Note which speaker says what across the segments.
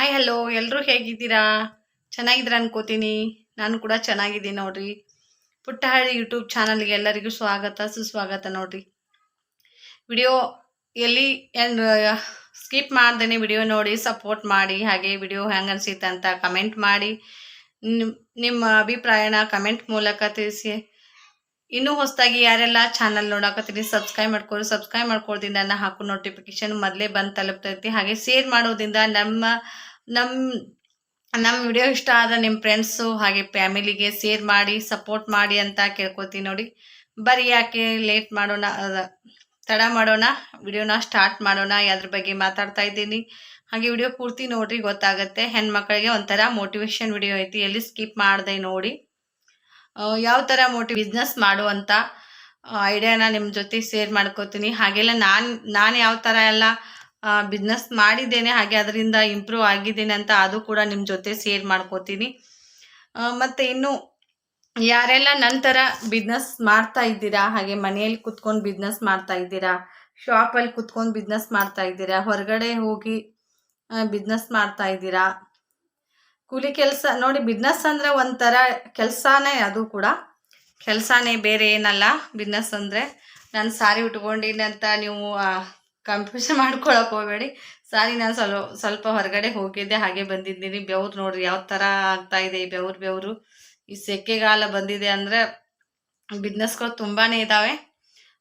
Speaker 1: Hi hello ಎಲ್ಲರೂ ಹೇಗಿದ್ದೀರಾ? ಚೆನ್ನಾಗಿದ್ದೀರಾ ಅನ್ಕೋತೀನಿ. ನಾನು ಕೂಡ ಚೆನ್ನಾಗಿದ್ದೀನಿ ನೋಡ್ರಿ. ಪುಟ್ಟಹಳ್ಳಿ ಯೂಟ್ಯೂಬ್ ಚಾನಲ್ಗೆ ಎಲ್ಲರಿಗೂ ಸ್ವಾಗತ, ಸುಸ್ವಾಗತ ನೋಡ್ರಿ. ವಿಡಿಯೋ ಎಲ್ಲಿ ಸ್ಕಿಪ್ ಮಾಡ್ದೇನೆ ವಿಡಿಯೋ ನೋಡಿ ಸಪೋರ್ಟ್ ಮಾಡಿ, ಹಾಗೆ ವಿಡಿಯೋ ಹೆಂಗೆ ಅನಿಸುತ್ತೆ ಅಂತ ಕಮೆಂಟ್ ಮಾಡಿ, ನಿಮ್- ನಿಮ್ಮ ಅಭಿಪ್ರಾಯನ ಕಮೆಂಟ್ ಮೂಲಕ ತಿಳಿಸಿ. ಇನ್ನೂ ಹೊಸದಾಗಿ ಯಾರೆಲ್ಲ ಚಾನಲ್ ನೋಡಾಕತ್ತೀನಿ ಸಬ್ಸ್ಕ್ರೈಬ್ ಮಾಡ್ಕೊಳ್ಳಿ ಸಬ್ಸ್ಕ್ರೈಬ್ ಮಾಡ್ಕೊಳ್ದಿಂದ ನಾನು ಹಾಕೋ ನೋಟಿಫಿಕೇಶನ್ ಮೊದಲೇ ಬಂದು ತಲುಪ್ತೈತಿ. ಹಾಗೆ ಶೇರ್ ಮಾಡೋದ್ರಿಂದ ನಮ್ಮ ನಮ್ಮ ನಮ್ಮ ವಿಡಿಯೋ ಇಷ್ಟ ಆದ ನಿಮ್ಮ ಫ್ರೆಂಡ್ಸು ಹಾಗೆ ಫ್ಯಾಮಿಲಿಗೆ ಶೇರ್ ಮಾಡಿ ಸಪೋರ್ಟ್ ಮಾಡಿ ಅಂತ ಕೇಳ್ಕೊತೀನಿ ನೋಡಿ. ಬರೀ ಯಾಕೆ ಲೇಟ್ ಮಾಡೋಣ ತಡ ಮಾಡೋಣ ವಿಡಿಯೋನ ಸ್ಟಾರ್ಟ್ ಮಾಡೋಣ, ಯಾವ್ದ್ರ ಬಗ್ಗೆ ಮಾತಾಡ್ತಾ ಇದ್ದೀನಿ. ಹಾಗೆ ವಿಡಿಯೋ ಪೂರ್ತಿ ನೋಡ್ರಿ, ಗೊತ್ತಾಗುತ್ತೆ. ಹೆಣ್ಮಕ್ಳಿಗೆ ಒಂಥರ ಮೋಟಿವೇಶನ್ ವಿಡಿಯೋ ಐತಿ, ಎಲ್ಲಿ ಸ್ಕಿಪ್ ಮಾಡಿದೆ ನೋಡಿ. ಯಾವ ಥರ ಮೋಟಿ ಬಿಸ್ನೆಸ್ ಮಾಡುವಂಥ ಐಡಿಯಾನ ನಿಮ್ಮ ಜೊತೆ ಶೇರ್ ಮಾಡ್ಕೋತೀನಿ. ಹಾಗೆಲ್ಲ ನಾನು ನಾನು ಯಾವ ಥರ ಎಲ್ಲ ಬಿಸ್ನೆಸ್ ಮಾಡಿದ್ದೇನೆ, ಹಾಗೆ ಅದರಿಂದ ಇಂಪ್ರೂವ್ ಆಗಿದ್ದೇನೆ ಅಂತ ಅದು ಕೂಡ ನಿಮ್ಮ ಜೊತೆ ಶೇರ್ ಮಾಡ್ಕೋತೀನಿ. ಮತ್ತು ಇನ್ನು ಯಾರೆಲ್ಲ ನಂತರ ಬಿಸ್ನೆಸ್ ಮಾಡ್ತಾ ಇದ್ದೀರಾ, ಹಾಗೆ ಮನೆಯಲ್ಲಿ ಕುತ್ಕೊಂಡು ಬಿಸ್ನೆಸ್ ಮಾಡ್ತಾ ಇದ್ದೀರಾ ಶಾಪಲ್ಲಿ ಕುತ್ಕೊಂಡು ಬಿಸ್ನೆಸ್ ಮಾಡ್ತಾ ಇದ್ದೀರಾ, ಹೊರಗಡೆ ಹೋಗಿ ಬಿಸ್ನೆಸ್ ಮಾಡ್ತಾ ಇದ್ದೀರಾ? ಕೂಲಿ ಕೆಲಸ, ನೋಡಿ ಬಿಸ್ನೆಸ್ ಅಂದರೆ ಒಂಥರ ಕೆಲಸನೇ ಅದು ಕೂಡ. ಕೆಲಸನೇ ಬೇರೆ ಏನಲ್ಲ ಬಿಸ್ನೆಸ್ ಅಂದರೆ. ನಾನು ಸಾರಿ ಉಟ್ಕೊಂಡಿನಂತ ನೀವು ಕನ್ಫ್ಯೂಷನ್ ಮಾಡ್ಕೊಳಕ್ ಹೋಗಬೇಡಿ. ಸಾರಿ, ನಾನು ಸ್ವಲ್ಪ ಸ್ವಲ್ಪ ಹೊರಗಡೆ ಹೋಗಿದ್ದೆ, ಹಾಗೆ ಬಂದಿದ್ದೀನಿ. ಬೆವ್ರು ನೋಡ್ರಿ, ಯಾವ ಥರ ಆಗ್ತಾ ಇದೆ ಈ ಬೆವ್ರು ಬೆವರು. ಈ ಸೆಕೆಗಾಲ ಬಂದಿದೆ ಅಂದರೆ ಬಿಸ್ನೆಸ್ಗಳು ತುಂಬಾ ಇದ್ದಾವೆ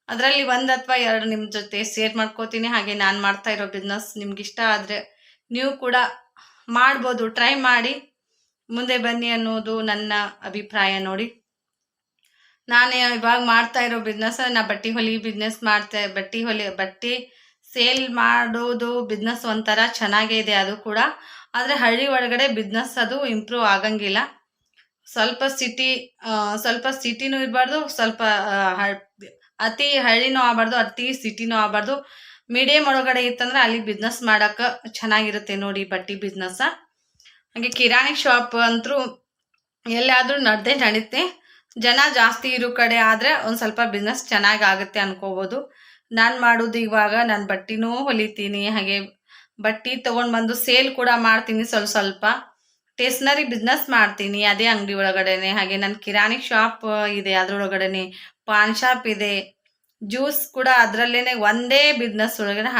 Speaker 1: ಅದರಲ್ಲಿ ಒಂದು ಅಥವಾ ಎರಡು ನಿಮ್ಮ ಜೊತೆ ಶೇರ್ ಮಾಡ್ಕೋತೀನಿ. ಹಾಗೆ ನಾನು ಮಾಡ್ತಾ ಇರೋ ಬಿಸ್ನೆಸ್ ನಿಮ್ಗೆ ಇಷ್ಟ ಆದರೆ ನೀವು ಕೂಡ ಮಾಡ್ಬೋದು. ಟ್ರೈ ಮಾಡಿ. ಮುಂದೆ ಬನ್ನಿ ಅನ್ನೋದು ನನ್ನ ಅಭಿಪ್ರಾಯ ನೋಡಿ. ನಾನು ಇವಾಗ ಮಾಡ್ತಾ ಇರೋ ಬಿಸ್ನೆಸ್ ನಾ ಬಟ್ಟೆ ಹೊಲಿ ಬಿಸ್ನೆಸ್ ಮಾಡ್ತೆ, ಬಟ್ಟೆ ಹೊಲಿ, ಬಟ್ಟೆ ಸೇಲ್ ಮಾಡೋದು ಬಿಸ್ನೆಸ್ ಒಂಥರ ಚೆನ್ನಾಗೇ ಇದೆ ಅದು ಕೂಡ. ಆದರೆ ಹಳ್ಳಿ ಒಳಗಡೆ ಬಿಸ್ನೆಸ್ ಅದು ಇಂಪ್ರೂವ್ ಆಗಂಗಿಲ್ಲ. ಸ್ವಲ್ಪ ಸಿಟಿ ಸ್ವಲ್ಪ ಸಿಟಿನೂ ಇರಬಾರ್ದು, ಸ್ವಲ್ಪ ಅತಿ ಹಳ್ಳಿನೂ ಆಗಬಾರ್ದು, ಅತಿ ಸಿಟಿನೂ ಆಗಬಾರ್ದು. ಮೀಡಿಯಮ್ ಒಳಗಡೆ ಇತ್ತಂದ್ರೆ ಅಲ್ಲಿ ಬಿಸ್ನೆಸ್ ಮಾಡೋಕೆ ಚೆನ್ನಾಗಿರುತ್ತೆ ನೋಡಿ ಬಟ್ಟೆ ಬಿಸ್ನೆಸ್ಸ ಹಾಗೆ ಕಿರಾಣಿ ಶಾಪ್ ಅಂತೂ ಎಲ್ಲಾದರೂ ನಡೆದೇ ನಡೀತೆ. ಜನ ಜಾಸ್ತಿ ಇರೋ ಕಡೆ ಆದರೆ ಒಂದು ಸ್ವಲ್ಪ ಬಿಸ್ನೆಸ್ ಚೆನ್ನಾಗಿ ಆಗುತ್ತೆ ಅನ್ಕೋಬೋದು. ನಾನು ಮಾಡೋದು ಇವಾಗ ನಾನು ಬಟ್ಟೆನೂ ಹೊಲಿತೀನಿ, ಹಾಗೆ ಬಟ್ಟೆ ತೊಗೊಂಡು ಬಂದು ಸೇಲ್ ಕೂಡ ಮಾಡ್ತೀನಿ ಸ್ವಲ್ಪ ಸ್ವಲ್ಪ. ಸ್ಟೇಷ್ನರಿ ಬಿಸ್ನೆಸ್ ಮಾಡ್ತೀನಿ, ಅದೇ ಅಂಗಡಿ ಒಳಗಡೆನೆ. ಹಾಗೆ ನನ್ನ ಕಿರಾಣಿ ಶಾಪ್ ಇದೆ, ಅದ್ರೊಳಗಡೆನೆ. ಪಾನ್ ಶಾಪ್ ಇದೆ. ಜ್ಯೂಸ್ ಕೂಡ ಅದರಲ್ಲೇ ಒಂದೇ ಬಿಸ್ನೆಸ್ ಒಳಗಡೆ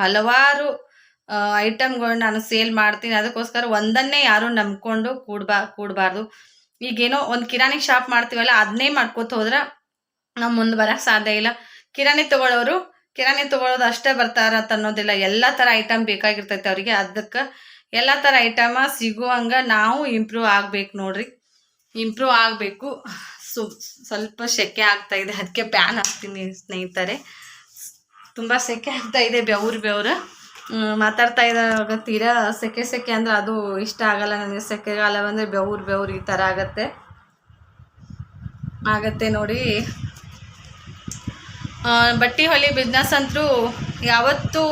Speaker 1: ಹಲವಾರು ಐಟಮ್ಗಳು ನಾನು ಸೇಲ್ ಮಾಡ್ತೀನಿ. ಅದಕ್ಕೋಸ್ಕರ ಒಂದನ್ನೇ ಯಾರು ನಂಬ್ಕೊಂಡು ಕೂಡ್ಬಾ, ಕೂಡಬಾರ್ದು. ಈಗೇನೋ ಒಂದು ಕಿರಾಣಿ ಶಾಪ್ ಮಾಡ್ತೀವಲ್ಲ ಅದನ್ನೇ ಮಾಡ್ಕೋತ ಹೋದ್ರೆ ನಾವು ಮುಂದೆ ಬರೋಕ್ಕೆ ಸಾಧ್ಯ ಇಲ್ಲ. ಕಿರಾಣಿ ತಗೊಳ್ಳೋರು ಕಿರಾಣಿ ತಗೊಳ್ಳೋದು ಅಷ್ಟೇ ಬರ್ತಾರ ಅನ್ನೋದಿಲ್ಲ. ಎಲ್ಲ ಥರ ಐಟಮ್ ಬೇಕಾಗಿರ್ತೈತೆ ಅವರಿಗೆ. ಅದಕ್ಕೆ ಎಲ್ಲ ಥರ ಐಟಮ ಸಿಗುವಂಗ ನಾವು ಇಂಪ್ರೂವ್ ಆಗ್ಬೇಕು ನೋಡ್ರಿ. ಇಂಪ್ರೂವ್ ಆಗಬೇಕು. ಸು, ಸ್ವಲ್ಪ ಸೆಕೆ ಆಗ್ತಾ ಇದೆ. ಅದಕ್ಕೆ ಪ್ಯಾನ್ ಹಾಕ್ತೀನಿ ಸ್ನೇಹಿತರೆ. ತುಂಬ ಸೆಕೆ ಆಗ್ತಾ ಇದೆ ಬೆವ್ರು ಬೆವ್ರು. ಮಾತಾಡ್ತಾ ಇದ್ದಾಗ ತೀರಾ ಸೆಕೆ ಸೆಕೆ ಅಂದರೆ ಅದು ಇಷ್ಟ ಆಗಲ್ಲ ನನಗೆ. ಸೆಕೆಗಾಲ ಬಂದರೆ ಬೆವ್ರು ಬೆವ್ರು ಈ ಥರ ಆಗತ್ತೆ. ಆಗತ್ತೆ ನೋಡಿ. ಬಟ್ಟೆ ಹೊಲಿ ಬಿಸ್ನೆಸ್ ಅಂತೂ ಯಾವತ್ತೂ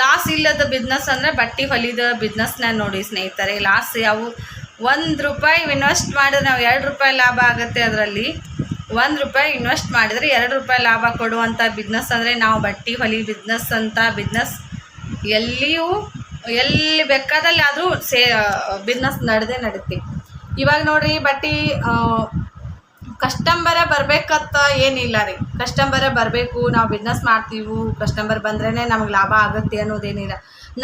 Speaker 1: ಲಾಸ್ ಇಲ್ಲದ ಬಿಸ್ನೆಸ್ ಅಂದರೆ ಬಟ್ಟೆ ಹೊಲಿದ ಬಿಸ್ನೆಸ್ನ ನೋಡಿ ಸ್ನೇಹಿತರೆ. ಲಾಸ್ ಯಾವ, ಒಂದು ರೂಪಾಯಿ ಇನ್ವೆಸ್ಟ್ ಮಾಡಿದ್ರೆ ನಾವು ಎರಡು ರೂಪಾಯಿ ಲಾಭ ಆಗುತ್ತೆ ಅದರಲ್ಲಿ. ಒಂದು ರೂಪಾಯಿ ಇನ್ವೆಸ್ಟ್ ಮಾಡಿದರೆ ಎರಡು ರೂಪಾಯಿ ಲಾಭ ಕೊಡುವಂಥ ಬಿಸ್ನೆಸ್ ಅಂದರೆ ನಾವು ಬಟ್ಟೆ ಹೊಲಿ ಬಿಸ್ನೆಸ್ ಅಂತ ಬಿಸ್ನೆಸ್ ಎಲ್ಲಿಯೂ, ಎಲ್ಲಿ ಬೇಕಾದಲ್ಲಿ ಆದರೂ ಸೇ ಬಿಸ್ನೆಸ್ ನಡೆದೇ ನಡುತ್ತೆ ಇವಾಗ ನೋಡಿರಿ ಬಟ್ಟೆ ಕಸ್ಟಮರ ಬರಬೇಕಂತ ಏನಿಲ್ಲ ರೀ. ಕಸ್ಟಮರ ಬರಬೇಕು, ನಾವು ಬಿಸ್ನೆಸ್ ಮಾಡ್ತೀವಿ, ಕಸ್ಟಮರ್ ಬಂದ್ರೇ ನಮ್ಗೆ ಲಾಭ ಆಗುತ್ತೆ ಅನ್ನೋದೇನಿಲ್ಲ.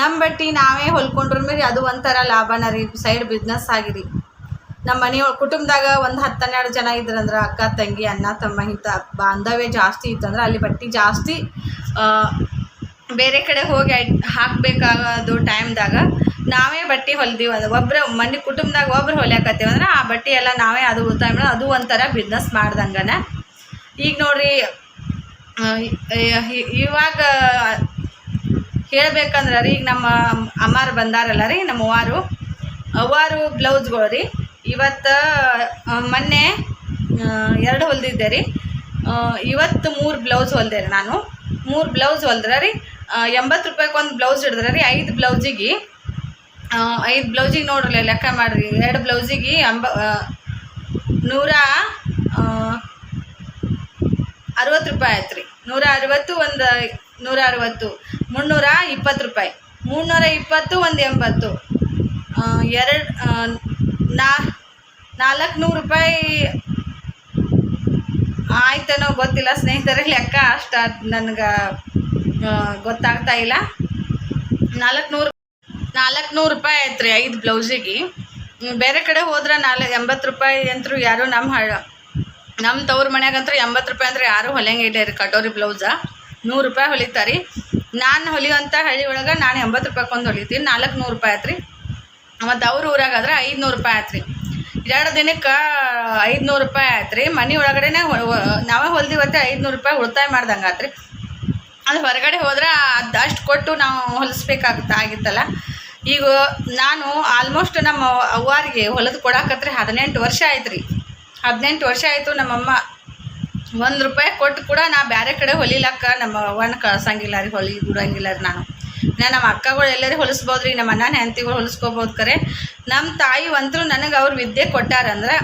Speaker 1: ನಮ್ಮ ಬಟ್ಟೆ ನಾವೇ ಹೊಲ್ಕೊಂಡ್ರ ಮೇಲೆ ಅದು ಒಂಥರ ಲಾಭನ ರೀ ಸೈಡ್ ಬಿಸ್ನೆಸ್ ಆಗಿರಿ. ನಮ್ಮ ಮನೆ ಕುಟುಂಬದಾಗ ಒಂದು ಹತ್ತು ಹನ್ನೆರಡು ಜನ ಇದ್ರಂದ್ರೆ ಅಕ್ಕ, ತಂಗಿ, ಅಣ್ಣ, ತಮ್ಮ ಇಂಥ ಬಾಂಧವ್ಯ ಜಾಸ್ತಿ ಇತ್ತಂದ್ರೆ ಅಲ್ಲಿ ಬಟ್ಟೆ ಜಾಸ್ತಿ ಬೇರೆ ಕಡೆ ಹೋಗಿ ಹಾಕ್ಬೇಕಾಗೋದು ಟೈಮ್ದಾಗ ನಾವೇ ಬಟ್ಟೆ ಹೊಲ್ದೀವಿ ಅಂದ್ರೆ ಒಬ್ಬರು ಮನೆ ಕುಟುಂಬದಾಗ ಒಬ್ರು ಹೊಲ್ಯಾಕತ್ತೀವಿ ಅಂದ್ರೆ ಆ ಬಟ್ಟೆ ಎಲ್ಲ ನಾವೇ ಅದು ಉಳಿತಾಯ ಮಾಡೋದು ಅದು ಒಂಥರ ಬಿಸ್ನೆಸ್ ಮಾಡ್ದಂಗನ. ಈಗ ನೋಡ್ರಿ ಇವಾಗ ಹೇಳ್ಬೇಕಂದ್ರೆ ರೀ ಈಗ ನಮ್ಮ ಅಮ್ಮಾರು ಬಂದಾರಲ್ಲ ರೀ ನಮ್ಮ ಅವ್ವಾರು. ಅವ್ವಾರು ಬ್ಲೌಸ್ಗಳು ರೀ. ಇವತ್ತು ಮೊನ್ನೆ ಎರಡು ಹೊಲ್ದಿದ್ದೆ ರೀ. ಇವತ್ತು ಮೂರು ಬ್ಲೌಸ್ ಹೊಲ್ದೆ ರೀ ನಾನು. ಮೂರು ಬ್ಲೌಸ್ ಹೊಲ್ದ್ರೆ ರೀ ಎಂಬತ್ತು ರೂಪಾಯಿಗೆ ಒಂದು ಬ್ಲೌಸ್ ಹಿಡಿದ್ರೆ ರೀ, ಐದು ಬ್ಲೌಸಿಗೆ ಐದು ಬ್ಲೌಸಿಗೆ ನೋಡ್ರಿ ಲೆಕ್ಕ ಮಾಡಿರಿ, ಎರಡು ಬ್ಲೌಸಿಗೆ ಎಂಬ ನೂರ ಅರವತ್ತು ರೂಪಾಯಿ ಆಯ್ತು ರೀ. ನೂರ ಅರವತ್ತು, ಒಂದು, ನೂರ ಅರವತ್ತು, ಮುನ್ನೂರ ಇಪ್ಪತ್ತು ರೂಪಾಯಿ. ಮುನ್ನೂರ ಇಪ್ಪತ್ತು, ಒಂದು ಎಂಬತ್ತು. ಎರಡು ನಾ, ನಾಲ್ಕು ನೂರು ರೂಪಾಯಿ ಆಯ್ತೇನೋ ಗೊತ್ತಿಲ್ಲ ಸ್ನೇಹಿತರೆ, ಲೆಕ್ಕ ಅಷ್ಟು ನನಗೆ ಗೊತ್ತಾಗ್ತಾ ಇಲ್ಲ. ನಾಲ್ಕುನೂರು ನಾಲ್ಕುನೂರು ರೂಪಾಯಿ ಆಯ್ತು ರೀ ಐದು ಬ್ಲೌಸಿಗೆ. ಬೇರೆ ಕಡೆ ಹೋದ್ರೆ ನಾಲ್ಕು ಎಂಬತ್ತು ರೂಪಾಯಿ ಅಂತೂ ಯಾರು ನಮ್ಮ ಹಳ್ಳ ನಮ್ಮ ತವ್ರ ಮನ್ಯಾಗಂತೂ ಎಂಬತ್ತು ರೂಪಾಯಿ ಅಂದ್ರೆ ಯಾರು ಹೊಲಿಯಂಗಿಲ್ಲ ರೀ ಕಟೋರಿ ಬ್ಲೌಸ. ನೂರು ರೂಪಾಯಿ ಹೊಲಿತಾರೆ ನಾನು ಹೊಲಿಯುವಂಥ ಹಳ್ಳಿ ಒಳಗೆ ನಾನು ಎಂಬತ್ತು ರೂಪಾಯಿ ಒಂದು ಹೊಲಿತೀನಿ ನಾಲ್ಕು ನೂರು ರೂಪಾಯಿ ಆಯ್ತು ರೀ ಮತ್ತು ಅವ್ರ ಊರಾಗಾದ್ರೆ ಐದುನೂರು ರೂಪಾಯಿ ಆಯ್ತು ರೀ ಎರಡು ದಿನಕ್ಕೆ ಐದುನೂರು ರೂಪಾಯಿ ಆಯ್ತು ರೀ ಮನೆ ಒಳಗಡೆನೇ ನಾವೇ ಹೊಲ್ದಿವತ್ತೆ, ಐದುನೂರು ರೂಪಾಯಿ ಉಳಿತಾಯ ಮಾಡ್ದಂಗೆ ಆಯ್ತು ರೀ ಅದು ಹೊರಗಡೆ ಹೋದ್ರೆ ಅದು ಅಷ್ಟು ಕೊಟ್ಟು ನಾವು ಹೊಲಿಸ್ಬೇಕಾಗುತ್ತೆ ಆಗಿತ್ತಲ್ಲ. ಈಗ ನಾನು ಆಲ್ಮೋಸ್ಟ್ ನಮ್ಮ ಅವ್ವಾರಿಗೆ ಹೊಲದ ಕೊಡಾಕತ್ರಿ ಹದಿನೆಂಟು ವರ್ಷ ಆಯ್ತು ರೀ ಹದಿನೆಂಟು ವರ್ಷ ಆಯಿತು ನಮ್ಮಮ್ಮ ಒಂದು ರೂಪಾಯಿ ಕೊಟ್ಟು ಕೂಡ ನಾ ಬೇರೆ ಕಡೆ ಹೊಲಿಲಕ್ಕ ನಮ್ಮ ಅವ್ವನ ಕಳ್ಸಂಗಿಲ್ಲ ರೀ, ಹೊಲಿ ಬಿಡಂಗಿಲ್ಲ ರೀ ನಾನು. ನಾ ನಮ್ಮ ಅಕ್ಕಗಳು ಎಲ್ಲರೂ ಹೊಲಿಸ್ಬೋದು ರೀ ನಮ್ಮ ಅಣ್ಣನ ಹೆಂಡತಿಗಳು ಹೊಲಿಸ್ಕೋಬೋದು ಕರೆ. ನಮ್ಮ ತಾಯಿ ಅಂತೂ ನನಗೆ ಅವ್ರು ವಿದ್ಯೆ ಕೊಟ್ಟಾರಂದ್ರೆ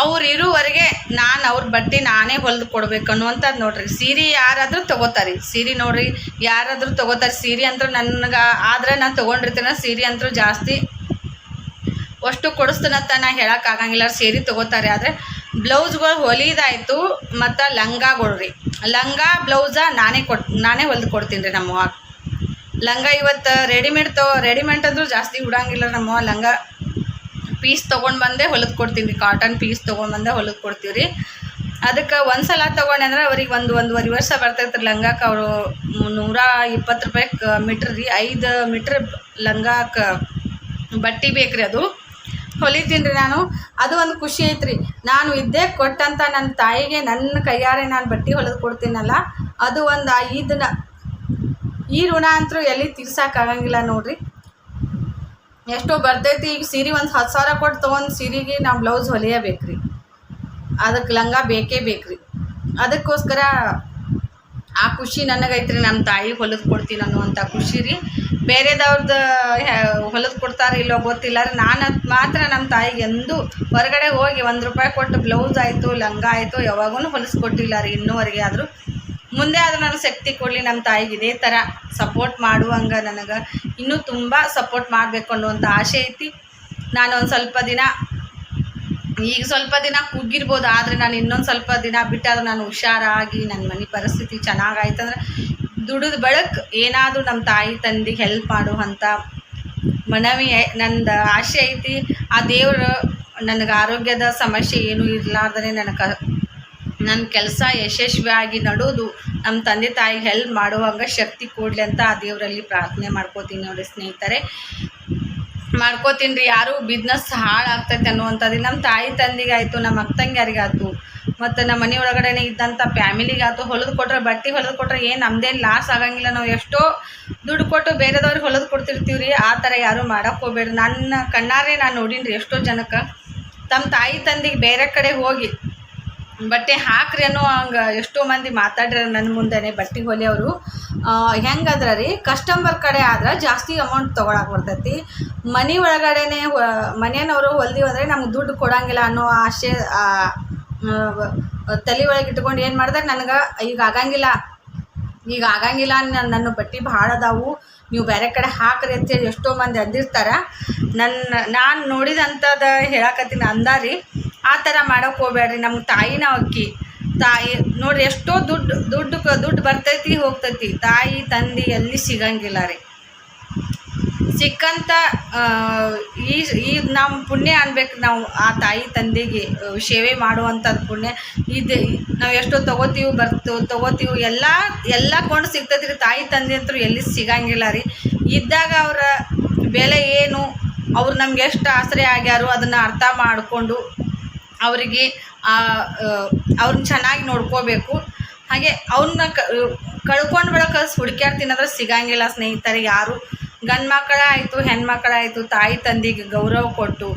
Speaker 1: ಅವ್ರು ಇರುವವರೆಗೆ ನಾನು ಅವ್ರ ಬಟ್ಟೆ ನಾನೇ ಹೊಲ್ದು ಕೊಡ್ಬೇಕು ಅನ್ನುವಂಥದ್ದು ನೋಡ್ರಿ. ಸೀರೆ ಯಾರಾದರೂ ತೊಗೋತಾರೆ. ಸೀರೆ ನೋಡ್ರಿ, ಯಾರಾದರೂ ತೊಗೋತಾರೆ. ಸೀರೆ ಅಂತೂ ನನಗೆ, ಆದ್ರೆ ನಾನು ತೊಗೊಂಡಿರ್ತೀನಿ, ಸೀರೆ ಅಂತೂ ಜಾಸ್ತಿ ಅಷ್ಟು ಕೊಡಿಸ್ತೀನಂತ ನಾ ಹೇಳೋಕ್ಕಾಗಂಗಿಲ್ಲ ಸೀರೆ ತೊಗೋತಾರೆ, ಆದರೆ ಬ್ಲೌಸ್ಗಳು ಹೊಲಿದಾಯಿತು, ಮತ್ತು ಲಂಗಾಗಳು ರೀ ಲಂಗ, ಬ್ಲೌಸ ನಾನೇ ಕೊಟ್, ನಾನೇ ಹೊಲ್ದು ಕೊಡ್ತೀನಿ ರೀ ನಮ್ಮ ಅವ್ವಾಗ ಲಂಗ ಇವತ್ತು ರೆಡಿಮೇಡ್ ತೊ ರೆಡಿಮೇಡ್ ಅಂದ್ರೂ ಜಾಸ್ತಿ ಉಡಂಗಿಲ್ಲ ನಮ್ಮ ಅವ್ವ ಲಂಗ. ಪೀಸ್ ತೊಗೊಂಡು ಬಂದೇ, ಹೊಲದ್ ಕೊಡ್ತೀನಿ ರೀ ಕಾಟನ್ ಪೀಸ್ ತೊಗೊಂಡು ಬಂದೇ, ಹೊಲದ್ ಕೊಡ್ತೀವಿ ರೀ ಅದಕ್ಕೆ ಒಂದು ಸಲ ತೊಗೊಂಡೆ ಅಂದ್ರೆ ಅವ್ರಿಗೆ ಒಂದು ಒಂದುವರೆ ವರ್ಷ ಬರ್ತೈತೆ ರೀ ಲಂಗಕ್ಕೆ ಅವರು ನೂರ ಇಪ್ಪತ್ತು ರೂಪಾಯಿ ಮೀಟ್ರ್ ರೀ, ಐದು ಮೀಟ್ರ್ ಲಂಗಕ್ಕೆ ಬಟ್ಟೆ ಬೇಕು ಅದು. ಹೊಲಿತೀನಿ ರೀ ನಾನು. ಅದು ಒಂದು ಖುಷಿ ಐತ್ರಿ. ನಾನು ಇದ್ದೇ ಕೊಟ್ಟಂತ ನನ್ನ ತಾಯಿಗೆ ನನ್ನ ಕೈಯಾರೆ ನಾನು ಬಟ್ಟೆ ಹೊಲಿದು ಕೊಡ್ತೀನಲ್ಲ, ಅದು ಒಂದು ಐದನ್ನ ಈ ಋಣ ಅಂತೂ ಎಲ್ಲಿ ತೀರ್ಸಕ್ಕಾಗಂಗಿಲ್ಲ ನೋಡ್ರಿ. ಎಷ್ಟೋ ಬರ್ತೈತಿ, ಈಗ ಸೀರೆ ಒಂದು ಹತ್ತು ಸಾವಿರ ಕೊಟ್ಟು ತೊಗೊಂಡು ಸೀರೆಗೆ ನಾವು ಬ್ಲೌಸ್ ಹೊಲಿಯಬೇಕು ರೀ ಅದಕ್ಕೆ ಲಂಗ ಬೇಕೇ ಬೇಕು ರೀ ಅದಕ್ಕೋಸ್ಕರ ಆ ಖುಷಿ ನನಗೈತ್ರಿ ನಮ್ಮ ತಾಯಿ ಹೊಲದ್ ಕೊಡ್ತೀನಿ ಅನ್ನುವಂಥ ಖುಷಿ ರೀ. ಬೇರೆದವ್ರದ್ದು ಹೊಲದ್ ಕೊಡ್ತಾರೆ ಇಲ್ಲೋ ಗೊತ್ತಿಲ್ಲ ರೀ. ನಾನು ಮಾತ್ರ ನಮ್ಮ ತಾಯಿಗೆ ಎಂದು ಹೊರಗಡೆ ಹೋಗಿ ಒಂದು ರೂಪಾಯಿ ಕೊಟ್ಟು ಬ್ಲೌಸ್ ಆಯಿತು, ಲಂಗ ಆಯಿತು ಯಾವಾಗೂ ಹೊಲಿಸ್ಕೊಟ್ಟಿಲ್ಲ ರೀ. ಇನ್ನೂವರೆಗೆ ಆದರೂ ಮುಂದೆ ಆದರೂ ನಾನು ಶಕ್ತಿ ಕೊಡಲಿ ನಮ್ಮ ತಾಯಿಗೆ ಇದೇ ಥರ ಸಪೋರ್ಟ್ ಮಾಡುವಂಗೆ ನನಗೆ. ಇನ್ನೂ ತುಂಬ ಸಪೋರ್ಟ್ ಮಾಡಬೇಕು ಅನ್ನುವಂಥ ಆಸೆ ಐತಿ. ನಾನು ಒಂದು ಸ್ವಲ್ಪ ದಿನ, ಈಗ ಸ್ವಲ್ಪ ದಿನ ಕುಗ್ಗಿರ್ಬೋದು ಆದರೆ ನಾನು ಇನ್ನೊಂದು ಸ್ವಲ್ಪ ದಿನ ಬಿಟ್ಟಾದ್ರೆ ನಾನು ಹುಷಾರಾಗಿ ನನ್ನ ಮನೆ ಪರಿಸ್ಥಿತಿ ಚೆನ್ನಾಗಾಯ್ತಂದ್ರೆ ದುಡಿದ ಬೆಳಕು ಏನಾದರೂ ನಮ್ಮ ತಾಯಿ ತಂದೆಗೆ ಹೆಲ್ಪ್ ಮಾಡುವಂಥ ಮನವಿ ನಂದು ಆಸೆ ಐತಿ. ಆ ದೇವರು ನನಗೆ ಆರೋಗ್ಯದ ಸಮಸ್ಯೆ ಏನೂ ಇರಲಾರ್ದೇ ನನಗೆ ನನ್ನ ಕೆಲಸ ಯಶಸ್ವಿಯಾಗಿ ನಡೋದು ನಮ್ಮ ತಂದೆ ತಾಯಿ ಹೆಲ್ಪ್ ಮಾಡುವಂಗೆ ಶಕ್ತಿ ಕೊಡಲಿ ಅಂತ ಆ ದೇವರಲ್ಲಿ ಪ್ರಾರ್ಥನೆ ಮಾಡ್ಕೋತೀನಿ ನೋಡಿ ಸ್ನೇಹಿತರೆ. ಮಾಡ್ಕೋತೀನಿ ರೀ ಯಾರು ಬಿಸ್ನೆಸ್ ಹಾಳಾಗ್ತೈತೆ ಅನ್ನುವಂಥದ್ದು ನಮ್ಮ ತಾಯಿ ತಂದಿಗಾಯಿತು ನಮ್ಮ ಅಕ್ಕ ತಂಗಿಯರಿಗಾಯ್ತು, ಮತ್ತು ನಮ್ಮ ಮನೆ ಒಳಗಡೆನೆ ಇದ್ದಂಥ ಫ್ಯಾಮಿಲಿಗಾಯ್ತು, ಹೊಲಿದು ಕೊಟ್ರೆ ಬಟ್ಟೆ ಹೊಲಿದು ಕೊಟ್ರೆ ಏನು ನಮ್ದೇನು ಲಾಸ್ ಆಗಂಗಿಲ್ಲ. ನಾವು ಎಷ್ಟೋ ದುಡ್ಡು ಕೊಟ್ಟು ಬೇರೆದವ್ರಿಗೆ ಹೊಲಿದು ಕೊಡ್ತಿರ್ತೀವಿ ರೀ ಆ ಥರ ಯಾರೂ ಮಾಡಕ್ಕೆ ಹೋಗ್ಬೇಡ್ರಿ ನನ್ನ ಕಣ್ಣಾರೆ ನಾನು ನೋಡೀನಿ ರೀ ಎಷ್ಟೋ ಜನಕ್ಕೆ. ತಮ್ಮ ತಾಯಿ ತಂದಿಗೆ ಬೇರೆ ಕಡೆ ಹೋಗಿ ಬಟ್ಟೆ ಹಾಕ್ರಿ ಅನ್ನೋ ಹಂಗೆ ಎಷ್ಟೋ ಮಂದಿ ಮಾತಾಡ್ರಿ ನನ್ನ ಮುಂದೆನೆ ಬಟ್ಟೆ ಹೊಲಿಯವರು ಹೆಂಗದ್ರ ರೀ ಕಸ್ಟಮರ್ ಕಡೆ ಆದ್ರೆ ಜಾಸ್ತಿ ಅಮೌಂಟ್ ತೊಗೊಳಕ್ಕೆ ಬರ್ತೈತಿ. ಮನೆ ಒಳಗಡೆನೆ ಮನೆಯವರು ಹೊಲ್ದೀವಿ ಅಂದರೆ ನಮ್ಗೆ ದುಡ್ಡು ಕೊಡಂಗಿಲ್ಲ ಅನ್ನೋ ಆಶೆ ತಲೆ ಒಳಗೆ ಇಟ್ಕೊಂಡು ಏನು ಮಾಡಿದ್ರೆ, ನನಗೆ ಈಗ ಆಗಂಗಿಲ್ಲ. ಈಗ ಆಗಂಗಿಲ್ಲ ನನ್ನ ಬಟ್ಟೆ ಭಾಳ ಅದಾವು. ನೀವು ಬೇರೆ ಕಡೆ ಹಾಕ್ರಿ ಅಂತೇಳಿ ಎಷ್ಟೋ ಮಂದಿ ಅಂದಿರ್ತಾರೆ. ನನ್ನ ನಾನು ನೋಡಿದಂಥದ್ದು ಹೇಳಕತ್ತೀನಿ ಅಂದಾರಿ. ಆ ಥರ ಮಾಡೋಕೆ ಹೋಗ್ಬೇಡ್ರಿ ನಮ್ಮ ತಾಯಿನ ಅಕ್ಕಿ. ತಾಯಿ ನೋಡ್ರಿ ಎಷ್ಟೋ ದುಡ್ಡು ದುಡ್ಡು ದುಡ್ಡು ಬರ್ತೈತಿ, ಹೋಗ್ತೈತಿ. ತಾಯಿ, ತಂದೆ ಎಲ್ಲಿ ಸಿಗಂಗಿಲ್ಲ ರೀ. ಸಿಕ್ಕಂಥ ಈ ಈ ನಮ್ಮ ಪುಣ್ಯ ಅನ್ಬೇಕು ನಾವು ಆ ತಾಯಿ, ತಂದೆಗೆ ಸೇವೆ ಮಾಡುವಂಥದ್ದು ಪುಣ್ಯ. ಇದು, ನಾವು ಎಷ್ಟೋ ತೊಗೋತೀವಿ, ಬರ್ತು, ತೊಗೋತೀವಿ, ಎಲ್ಲ ಎಲ್ಲ ಕೊಂಡು ಸಿಗ್ತೈತಿ ರೀ. ತಾಯಿ, ತಂದೆ ಅಂತೂ ಎಲ್ಲಿ ಸಿಗಂಗಿಲ್ಲ ರೀ. ಇದ್ದಾಗ ಅವರ ಬೆಲೆ ಏನು, ಅವ್ರು ನಮ್ಗೆ ಎಷ್ಟು ಆಸರೆ ಆಗ್ಯಾರು ಅದನ್ನು ಅರ್ಥ ಮಾಡಿಕೊಂಡು ಅವರಿಗೆ ಅವ್ರನ್ನ ಚೆನ್ನಾಗಿ ನೋಡ್ಕೋಬೇಕು. ಹಾಗೆ ಅವ್ರನ್ನ ಕಳ್ಕೊಂಡು ಬಿಡೋಕೆ ಹುಡುಕ್ಯಾರ ತಿನ್ನೋದ್ರೆ ಸಿಗಂಗಿಲ್ಲ ಸ್ನೇಹಿತರೆ ಯಾರು. ಗಂಡು ಮಕ್ಕಳಾಯಿತು ಹೆಣ್ಮಕ್ಳಾಯಿತು ತಾಯಿ ತಂದೆಗೆ ಗೌರವ ಕೊಟ್ಟು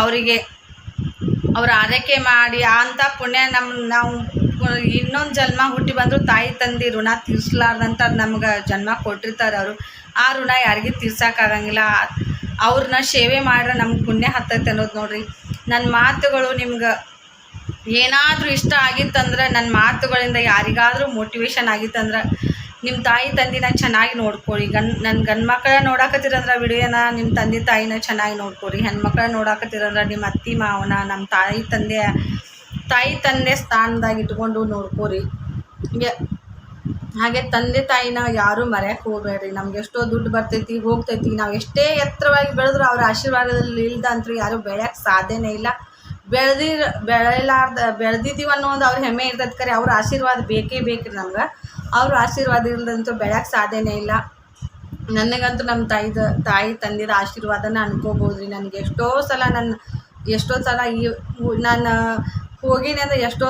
Speaker 1: ಅವರಿಗೆ ಅವ್ರ ಆರೈಕೆ ಮಾಡಿ ಅಂಥ ಪುಣ್ಯ ನಮ್ಮ ನಾವು ಇನ್ನೊಂದು ಜನ್ಮ ಹುಟ್ಟಿ ಬಂದರೂ ತಾಯಿ ತಂದೆ ಋಣ ತೀರ್ಸ್ಲಾರ್ದಂತ ನಮ್ಗೆ ಜನ್ಮ ಕೊಟ್ಟಿರ್ತಾರೆ ಅವರು. ಆ ಋಣ ಯಾರಿಗೂ ತೀರ್ಸೋಕ್ಕಾಗಂಗಿಲ್ಲ ಅವ್ರನ್ನ ಸೇವೆ ಮಾಡ್ರೆ ನಮ್ಗೆ ಪುಣ್ಯ ಹತ್ತೈತೆ ಅನ್ನೋದು ನೋಡ್ರಿ. ನನ್ನ ಮಾತುಗಳು ನಿಮ್ಗೆ ಏನಾದರೂ ಇಷ್ಟ ಆಗಿತ್ತಂದ್ರೆ ನನ್ನ ಮಾತುಗಳಿಂದ ಯಾರಿಗಾದರೂ ಮೋಟಿವೇಶನ್ ಆಗಿತ್ತಂದ್ರೆ ನಿಮ್ಮ ತಾಯಿ ತಂದಿನ ಚೆನ್ನಾಗಿ ನೋಡ್ಕೊರಿ ಗನ್ ನನ್ನ ಗಂಡು ಮಕ್ಕಳ ನೋಡಾಕತ್ತಿರಂದ್ರೆ ವಿಡಿಯೋನ ನಿಮ್ಮ ತಂದೆ ತಾಯಿನ ಚೆನ್ನಾಗಿ ನೋಡ್ಕೊರಿ ಹೆಣ್ಮಕ್ಳ ನೋಡಾಕತ್ತಿರಂದ್ರೆ ನಿಮ್ಮ ಅತ್ತಿ, ಮಾವನ ನಮ್ಮ ತಾಯಿ ತಂದೆ ತಾಯಿ ತಂದೆ ಸ್ಥಾನದಾಗ ಇಟ್ಕೊಂಡು ನೋಡ್ಕೋರಿ ಹಾಗೆ ತಂದೆ ತಾಯಿನ ಯಾರೂ ಮರೆಯಕ್ಕೆ ಹೋಗ್ಬೇಡ್ರಿ. ನಮ್ಗೆ ಎಷ್ಟೋ ದುಡ್ಡು ಬರ್ತೈತಿ, ಹೋಗ್ತೈತಿ. ನಾವು ಎಷ್ಟೇ ಎತ್ತರವಾಗಿ ಬೆಳೆದ್ರು ಅವ್ರ ಆಶೀರ್ವಾದದಲ್ಲಿ ಇಲ್ದ ಅಂತೂ ಯಾರೂ ಬೆಳೆಯಕ್ಕೆ ಸಾಧ್ಯನೇ ಇಲ್ಲ. ಬೆಳೆದಿರ್ ಬೆಳೆಲಾರ್ದ ಬೆಳೆದಿದ್ದೀವಿ ಅನ್ನೋ ಒಂದು ಅವ್ರ ಹೆಮ್ಮೆ ಇರ್ತೈತೆ ಕರೆ. ಅವ್ರ ಆಶೀರ್ವಾದ ಬೇಕೇ ಬೇಕು ರೀ ನಮ್ಗೆ. ಅವ್ರ ಆಶೀರ್ವಾದ ಇಲ್ದಂತೂ ಬೆಳೆಯಕ್ಕೆ ಸಾಧ್ಯನೇ ಇಲ್ಲ. ನನಗಂತೂ ನಮ್ಮ ತಾಯಿದ, ತಾಯಿ ತಂದಿರ ಆಶೀರ್ವಾದನ ಅನ್ಕೋಬೋದು ರೀ ನನಗೆ ಎಷ್ಟೋ ಸಲ ನನ್ನ ಎಷ್ಟೋ ಸಲ ಈ ನಾನು ಹೋಗಿನಿ ಅಂದ್ರೆ ಎಷ್ಟೋ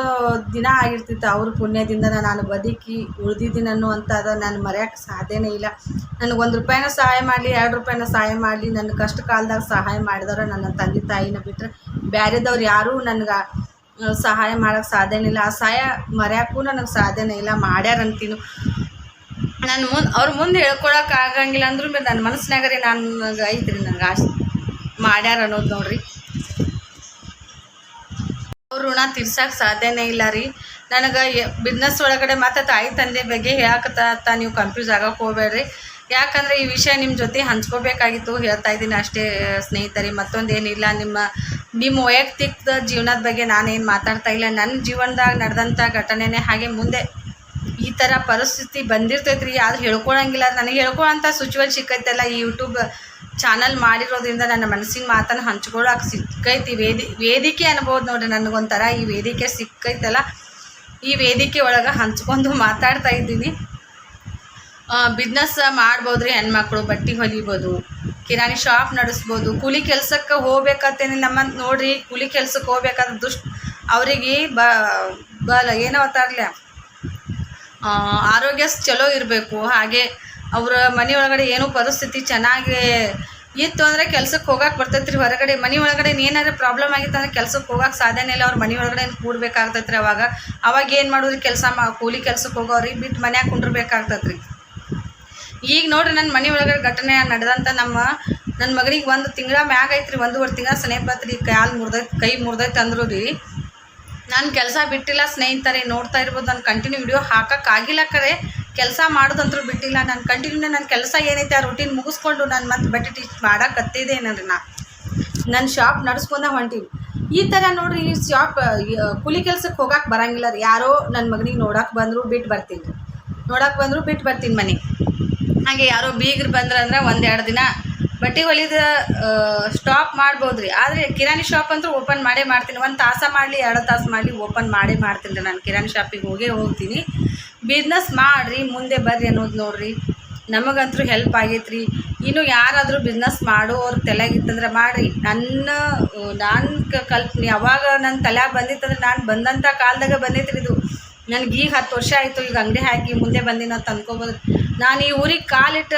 Speaker 1: ದಿನ ಆಗಿರ್ತಿತ್ತು ಅವ್ರ ಪುಣ್ಯದಿಂದ ನಾನು ಬದುಕಿ ಉಳ್ದಿದ್ದೀನಿ ಅನ್ನುವಂಥದ್ದು ನಾನು ಮರೆಯಕ್ಕೆ ಸಾಧ್ಯನೇ ಇಲ್ಲ. ನನಗೆ ಒಂದು ರೂಪಾಯಿನ ಸಹಾಯ ಮಾಡಲಿ, ಎರಡು ರೂಪಾಯಿನ ಸಹಾಯ ಮಾಡಲಿ, ನನ್ನ ಕಷ್ಟ ಕಾಲದಾಗ ಸಹಾಯ ಮಾಡಿದವ್ರೆ ನನ್ನ ತಂದೆ ತಾಯಿನ ಬಿಟ್ಟರೆ ಬೇರೆದವ್ರು ಯಾರೂ ನನಗೆ ಸಹಾಯ ಮಾಡೋಕ್ಕೆ ಸಾಧ್ಯನೇ ಇಲ್ಲ. ಆ ಸಹಾಯ ಮರೆಯೋಕ್ಕೂ ನನಗೆ ಸಾಧ್ಯನೇ ಇಲ್ಲ ಮಾಡ್ಯಾರಂತೀನು ನನ್ನ ಮುಂದೆ, ಅವ್ರ ಮುಂದೆ ಹೇಳ್ಕೊಳಕ್ಕೆ ಆಗಂಗಿಲ್ಲ ಅಂದ್ರೂ ನನ್ನ ಮನಸ್ಸಿನಾಗ ರೀ ನನಗೆ ಐತ್ರಿ ನನಗೆ ಆಸೆ ಮಾಡ್ಯಾರ ಅನ್ನೋದು ನೋಡ್ರಿ. ಋಣ ತೀರ್ಸೋಕೆ ಸಾಧ್ಯನೇ ಇಲ್ಲ ರೀ. ನನಗೆ ಬಿಸ್ನೆಸ್ ಒಳಗಡೆ ಮತ್ತು ತಾಯಿ ತಂದೆ ಬಗ್ಗೆ ಹೇಳಕತ್ತ ನೀವು ಕನ್ಫ್ಯೂಸ್ ಆಗಕ್ಕೆ ಹೋಗ್ಬೇಡ್ರಿ. ಯಾಕಂದರೆ ಈ ವಿಷಯ ನಿಮ್ಮ ಜೊತೆ ಹಂಚ್ಕೋಬೇಕಾಗಿತ್ತು, ಹೇಳ್ತಾ ಇದ್ದೀನಿ ಅಷ್ಟೇ ಸ್ನೇಹಿತರೆ. ಮತ್ತೊಂದೇನಿಲ್ಲ ನಿಮ್ಮ ನಿಮ್ಮ ವೈಯಕ್ತಿಕ ಜೀವನದ ಬಗ್ಗೆ ನಾನೇನು ಮಾತಾಡ್ತಾ ಇಲ್ಲ. ನನ್ನ ಜೀವನದಾಗ ನಡೆದಂಥ ಘಟನೆನೇ ಹಾಗೆ ಮುಂದೆ ಥರ ಪರಿಸ್ಥಿತಿ ಬಂದಿರ್ತೈತೆ ರೀ ಹೇಳ್ಕೊಳಂಗಿಲ್ಲ. ನನಗೆ ಹೇಳ್ಕೊಳ್ಳೋಂಥ ಸುಚುವಲ್ ಸಿಕ್ಕೈತಲ್ಲ ಈ ಯೂಟ್ಯೂಬ್ ಚಾನಲ್ ಮಾಡಿರೋದ್ರಿಂದ ನನ್ನ ಮನಸ್ಸಿನ ಮಾತನ್ನು ಹಂಚ್ಕೊಳ್ಳೋಕೆ ಸಿಕ್ಕೈತಿ. ವೇದಿ ವೇದಿಕೆ ಅನ್ಬೋದು ನೋಡ್ರಿ ನನಗೊಂಥರ ಈ ವೇದಿಕೆ ಸಿಕ್ಕೈತಲ್ಲ. ಈ ವೇದಿಕೆ ಒಳಗೆ ಹಂಚ್ಕೊಂಡು ಮಾತಾಡ್ತಾ ಇದ್ದೀನಿ. ಬಿಸ್ನೆಸ್ ಮಾಡ್ಬೋದು ರೀ ಹೆಣ್ಮಕ್ಳು ಬಟ್ಟೆ ಹೊಲಿಬೋದು ಕಿರಾಣಿ ಶಾಪ್ ನಡೆಸ್ಬೋದು ಕೂಲಿ ಕೆಲಸಕ್ಕೆ ಹೋಗ್ಬೇಕತ್ತೇನಿಲ್ಲ ನಮ್ಮ ನೋಡ್ರಿ ಕೂಲಿ ಕೆಲ್ಸಕ್ಕೆ ಹೋಗ್ಬೇಕಾದ್ರೆ ದುಷ್ಟ ಅವರಿಗೆ ಬ ಬಲ ಏನೋ ಅಂತಾರಲ್ಲ ಆ, ಆರೋಗ್ಯ ಚಲೋ ಇರಬೇಕು. ಹಾಗೆ ಅವರ ಮನೆ ಒಳಗಡೆ ಏನು ಪರಿಸ್ಥಿತಿ ಚೆನ್ನಾಗಿ ಇತ್ತು ಅಂದರೆ ಕೆಲ್ಸಕ್ಕೆ ಹೋಗಕ್ಕೆ ಬರ್ತೈತೆ ಹೊರಗಡೆ ಮನೆ ಒಳಗಡೆ ಏನಾದ್ರು ಪ್ರಾಬ್ಲಮ್ ಆಗಿತ್ತು ಅಂದರೆ ಕೆಲ್ಸಕ್ಕೆ ಹೋಗಕ್ಕೆ ಸಾಧ್ಯನೇ ಇಲ್ಲ. ಅವ್ರ ಮನೆ ಒಳಗಡೆ ಕೂಡ್ಬೇಕಾಗ್ತೈತೆ ರೀ ಅವಾಗ. ಅವಾಗ ಏನು ಮಾಡೋದು ಕೆಲಸ ಮಾ, ಕೂಲಿ ಕೆಲ್ಸಕ್ಕೆ ಹೋಗೋರಿ ಬಿಟ್ಟು ಮನ್ಯಾಗ ಕುಂಡ್ರಬೇಕಾಗ್ತೈತೆ ಈಗ ನೋಡ್ರಿ ನನ್ನ ಮನೆ ಒಳಗಡೆ ಘಟನೆ ನಡೆದಂಥ ನಮ್ಮ ನನ್ನ ಮಗನಿಗೆ ಒಂದು ತಿಂಗಳ ಮ್ಯಾಗ ಐತ್ರಿ. ಒಂದೂವರೆ ತಿಂಗಳ ಸನೇಪತ್ರಿ ಕಾಲು ಮುರ್ದೈತೆ ಕೈ ಮುರ್ದೈತೆ ಅಂದರು ರೀ. ನಾನು ಕೆಲಸ ಬಿಟ್ಟಿಲ್ಲ, ಸ್ನೇಹಿತರೆ ನೋಡ್ತಾ ಇರ್ಬೋದು, ನಾನು ಕಂಟಿನ್ಯೂ ವಿಡಿಯೋ ಹಾಕೋಕ್ಕಾಗಿಲ್ಲ ಕರೆ. ಕೆಲಸ ಮಾಡೋದಂತ್ರು ಬಿಟ್ಟಿಲ್ಲ, ನಾನು ಕಂಟಿನ್ಯೂ ನನ್ನ ಕೆಲಸ ಏನೈತೆ ಆ ರೂಟೀನ್ ಮುಗಿಸ್ಕೊಂಡು ನಾನು ಮತ್ತೆ ಬಟ್ಟೆ ಟೀಚ್ ಮಾಡಕತ್ತಿದ್ದೆ ಏನ್ರಿ ನಾ ನನ್ನ ಶಾಪ್ ನಡ್ಸ್ಕೊಂಡ ಹೊಂಟೀವಿ ಈ ಥರ ನೋಡ್ರಿ, ಈ ಶಾಪ್ ಕೂಲಿ ಕೆಲ್ಸಕ್ಕೆ ಹೋಗಕ್ಕೆ ಬರಂಗಿಲ್ಲ ರೀ. ಯಾರೋ ನನ್ನ ಮಗನಿಗೆ ನೋಡೋಕೆ ಬಂದರು ಬಿಟ್ಟು ಬರ್ತೀನಿ. ರೀ ನೋಡಕ್ಕೆ ಬಂದರು ಬಿಟ್ಟು ಬರ್ತೀನಿ ಮನೆಗೆ. ಹಾಗೆ ಯಾರೋ ಬೀಗರು ಬಂದ್ರೆ ಅಂದ್ರೆ ಒಂದೆರಡು ದಿನ ಬಟ್ಟೆ ಹೊಲಿದ ಸ್ಟಾಪ್ ಮಾಡ್ಬೋದು ರೀ ಆದರೆ ಕಿರಾಣಿ ಶಾಪ್ ಅಂತೂ ಓಪನ್ ಮಾಡೇ ಮಾಡ್ತೀನಿ. ಒಂದು ತಾಸ ಮಾಡಲಿ, ಎರಡು ತಾಸು ಮಾಡಲಿ ಓಪನ್ ಮಾಡೇ ಮಾಡ್ತೀನಿ ರೀ ನಾನು. ಕಿರಾಣಿ ಶಾಪಿಗೆ ಹೋಗೇ ಹೋಗ್ತೀನಿ. ಬಿಸ್ನೆಸ್ ಮಾಡಿರಿ, ಮುಂದೆ ಬರ್ರಿ ಅನ್ನೋದು ನೋಡ್ರಿ. ನಮಗಂತೂ ಹೆಲ್ಪ್ ಆಗೈತೆ ರೀ ಇನ್ನು ಯಾರಾದರೂ ಬಿಸ್ನೆಸ್ ಮಾಡೋರು ತಲೆಗಿತ್ತಂದ್ರೆ ಮಾಡಿರಿ. ನನ್ನ ನಾನು ಕಲ್ಪನೆ. ಯಾವಾಗ ನನ್ನ ತಲೆ ಬಂದಿತ್ತಂದ್ರೆ ನಾನು ಬಂದಂಥ ಕಾಲದಾಗ ಬಂದೈತೆ ರೀ ಇದು. ನನಗೆ ಈಗ ಹತ್ತು ವರ್ಷ ಆಯಿತು. ಈಗ ಅಂಗಡಿ ಹಾಕಿ ಮುಂದೆ ಬಂದಿನ ಅಂತ ಅನ್ಕೋಬೋದು. ನಾನು ಈ ಊರಿಗೆ ಕಾಲಿಟ್ಟ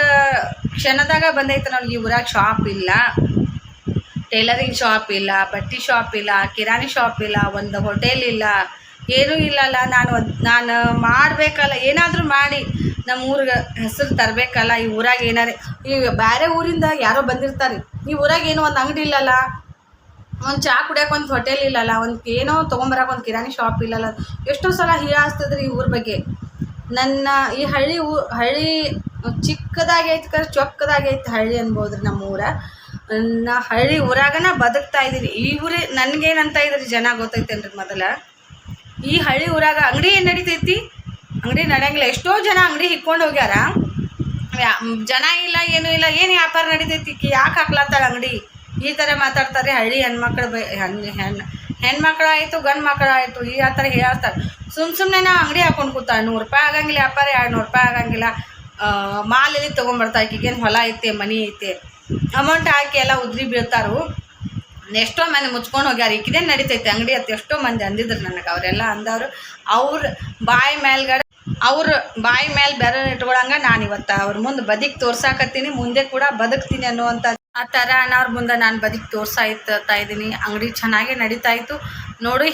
Speaker 1: ಕ್ಷಣದಾಗ ಬಂದೈತೆ ನನಗೆ ಈ ಊರಾಗ ಶಾಪ್ ಇಲ್ಲ. ಟೈಲರಿಂಗ್ ಶಾಪ್ ಇಲ್ಲ, ಬಟ್ಟೆ ಶಾಪ್ ಇಲ್ಲ, ಕಿರಾಣಿ ಶಾಪ್ ಇಲ್ಲ, ಒಂದು ಹೋಟೆಲ್ ಇಲ್ಲ, ಏನೂ ಇಲ್ಲಲ್ಲ ನಾನು ನಾನು ಮಾಡಬೇಕಲ್ಲ, ಏನಾದರೂ ಮಾಡಿ. ನಮ್ಮ ಊರಿಗೆ ಹೆಸರು ತರಬೇಕಲ್ಲ, ಈ ಊರಾಗ ಏನಾರೇ. ಈ ಬೇರೆ ಊರಿಂದ ಯಾರೋ ಬಂದಿರ್ತಾರೆ. ಈ ಊರಾಗ ಏನೋ ಒಂದು ಅಂಗಡಿ ಇಲ್ಲಲ್ಲ. ಒಂದು ಚಹಾ ಕುಡಿಯೋಕೆ ಒಂದು ಹೋಟೆಲ್ ಇಲ್ಲಲ್ಲ. ಒಂದು ಏನೋ ತೊಗೊಂಬರಕ್ಕೆ ಒಂದು ಕಿರಾಣಿ ಶಾಪ್ ಇಲ್ಲಲ್ಲ. ಎಷ್ಟೋ ಸಲ ಹೀಯಾಸ್ತದ್ರಿ ಈ ಊರ ಬಗ್ಗೆ. ನನ್ನ ಈ ಹಳ್ಳಿ ಊ, ಹಳ್ಳಿ ಚಿಕ್ಕದಾಗೈತಿ ಕರೆ ಚೊಕ್ಕದಾಗೈತಿ ಹಳ್ಳಿ ಅನ್ಬೋದ್ರಿ ನಮ್ಮ ಊರ ನಾ ಹಳ್ಳಿ ಊರಾಗನ ಬದುಕ್ತಾ ಇದ್ದೀನಿ ಈ ಊರೇ ನನಗೇನಂತ ಇದ್ರಿ ಜನ ಗೊತ್ತೈತೇನ್ರಿ ಮೊದಲ? ಈ ಹಳ್ಳಿ ಊರಾಗ ಅಂಗಡಿ ಏನು ನಡೀತೈತಿ? ಅಂಗಡಿ ನಡೆಯಂಗಿಲ್ಲ. ಎಷ್ಟೋ ಜನ ಅಂಗಡಿ ಹಿಕ್ಕೊಂಡು ಹೋಗ್ಯಾರ. ಜನ ಇಲ್ಲ, ಏನೂ ಇಲ್ಲ, ಏನು ವ್ಯಾಪಾರ ನಡೀತೈತಿ? ಯಾಕೆ ಹಾಕ್ಲತ್ತಾಳ ಅಂಗಡಿ? ಈ ಥರ ಮಾತಾಡ್ತಾರೆ ಹಳ್ಳಿ ಹೆಣ್ಮಕ್ಳು ಬೈ ಹೆಣ್ಣು ಹೆಣ್ಣು ಹೆಣ್ಮಕ್ಳಾಯಿತು ಗಂಡು ಮಕ್ಕಳಾಯಿತು ಈ ಆ ಥರ ಹೇಳ್ತಾರೆ. ಸುಮ್ಮ ಸುಮ್ಮನೆ ನಾವು ಅಂಗಡಿ ಹಾಕೊಂಡು ಕೂತಾರೆ. ನೂರು ರೂಪಾಯಿ ಆಗಂಗಿಲ್ಲ ವ್ಯಾಪಾರ ಎರಡು ನೂರು ರೂಪಾಯಿ ಆಗಂಗಿಲ್ಲ. ಮಾಲ್ ಎಲ್ಲಿ ತೊಗೊಂಬರ್ತಾ ಈಗೇನು ಹೊಲ ಐತೆ, ಮನಿ ಐತೆ. ಅಮೌಂಟ್ ಹಾಕಿ ಎಲ್ಲ ಉದ್ರಿ ಬೀಳ್ತಾರು. ಎಷ್ಟೋ ಮಂದಿ ಮುಚ್ಕೊಂಡು ಹೋಗ್ಯಾರ. ಈಕಿದೇನು ನಡೀತೈತೆ, ಅಂಗಡಿ ಅತ್ ಎಷ್ಟೋ ಮಂದಿ ಅಂದಿದ್ರು ನನಗೆ. ಅವರೆಲ್ಲ ಅಂದವರು, ಅವ್ರ ಬಾಯಿ ಮೇಲ್ಗಡೆ, ಅವ್ರ ಬಾಯಿ ಮೇಲೆ ಬೆರ ಇಟ್ಕೊಳಂಗ ನಾನು ಇವತ್ತು ಅವ್ರ ಮುಂದೆ ಬದಿಗೆ ತೋರ್ಸಾಕತ್ತೀನಿ, ಮುಂದೆ ಕೂಡ ಬದುಕ್ತೀನಿ ಅನ್ನುವಂಥ ಆ ಥರ ಅನ್ನೋರ ಮುಂದೆ ನಾನು ಬದುಕಿ ತೋರ್ಸಾಯ್ತಾ ಇದ್ದೀನಿ. ಅಂಗಡಿ ಚೆನ್ನಾಗೇ ನಡೀತಾ ಇತ್ತು. ನೋಡಿ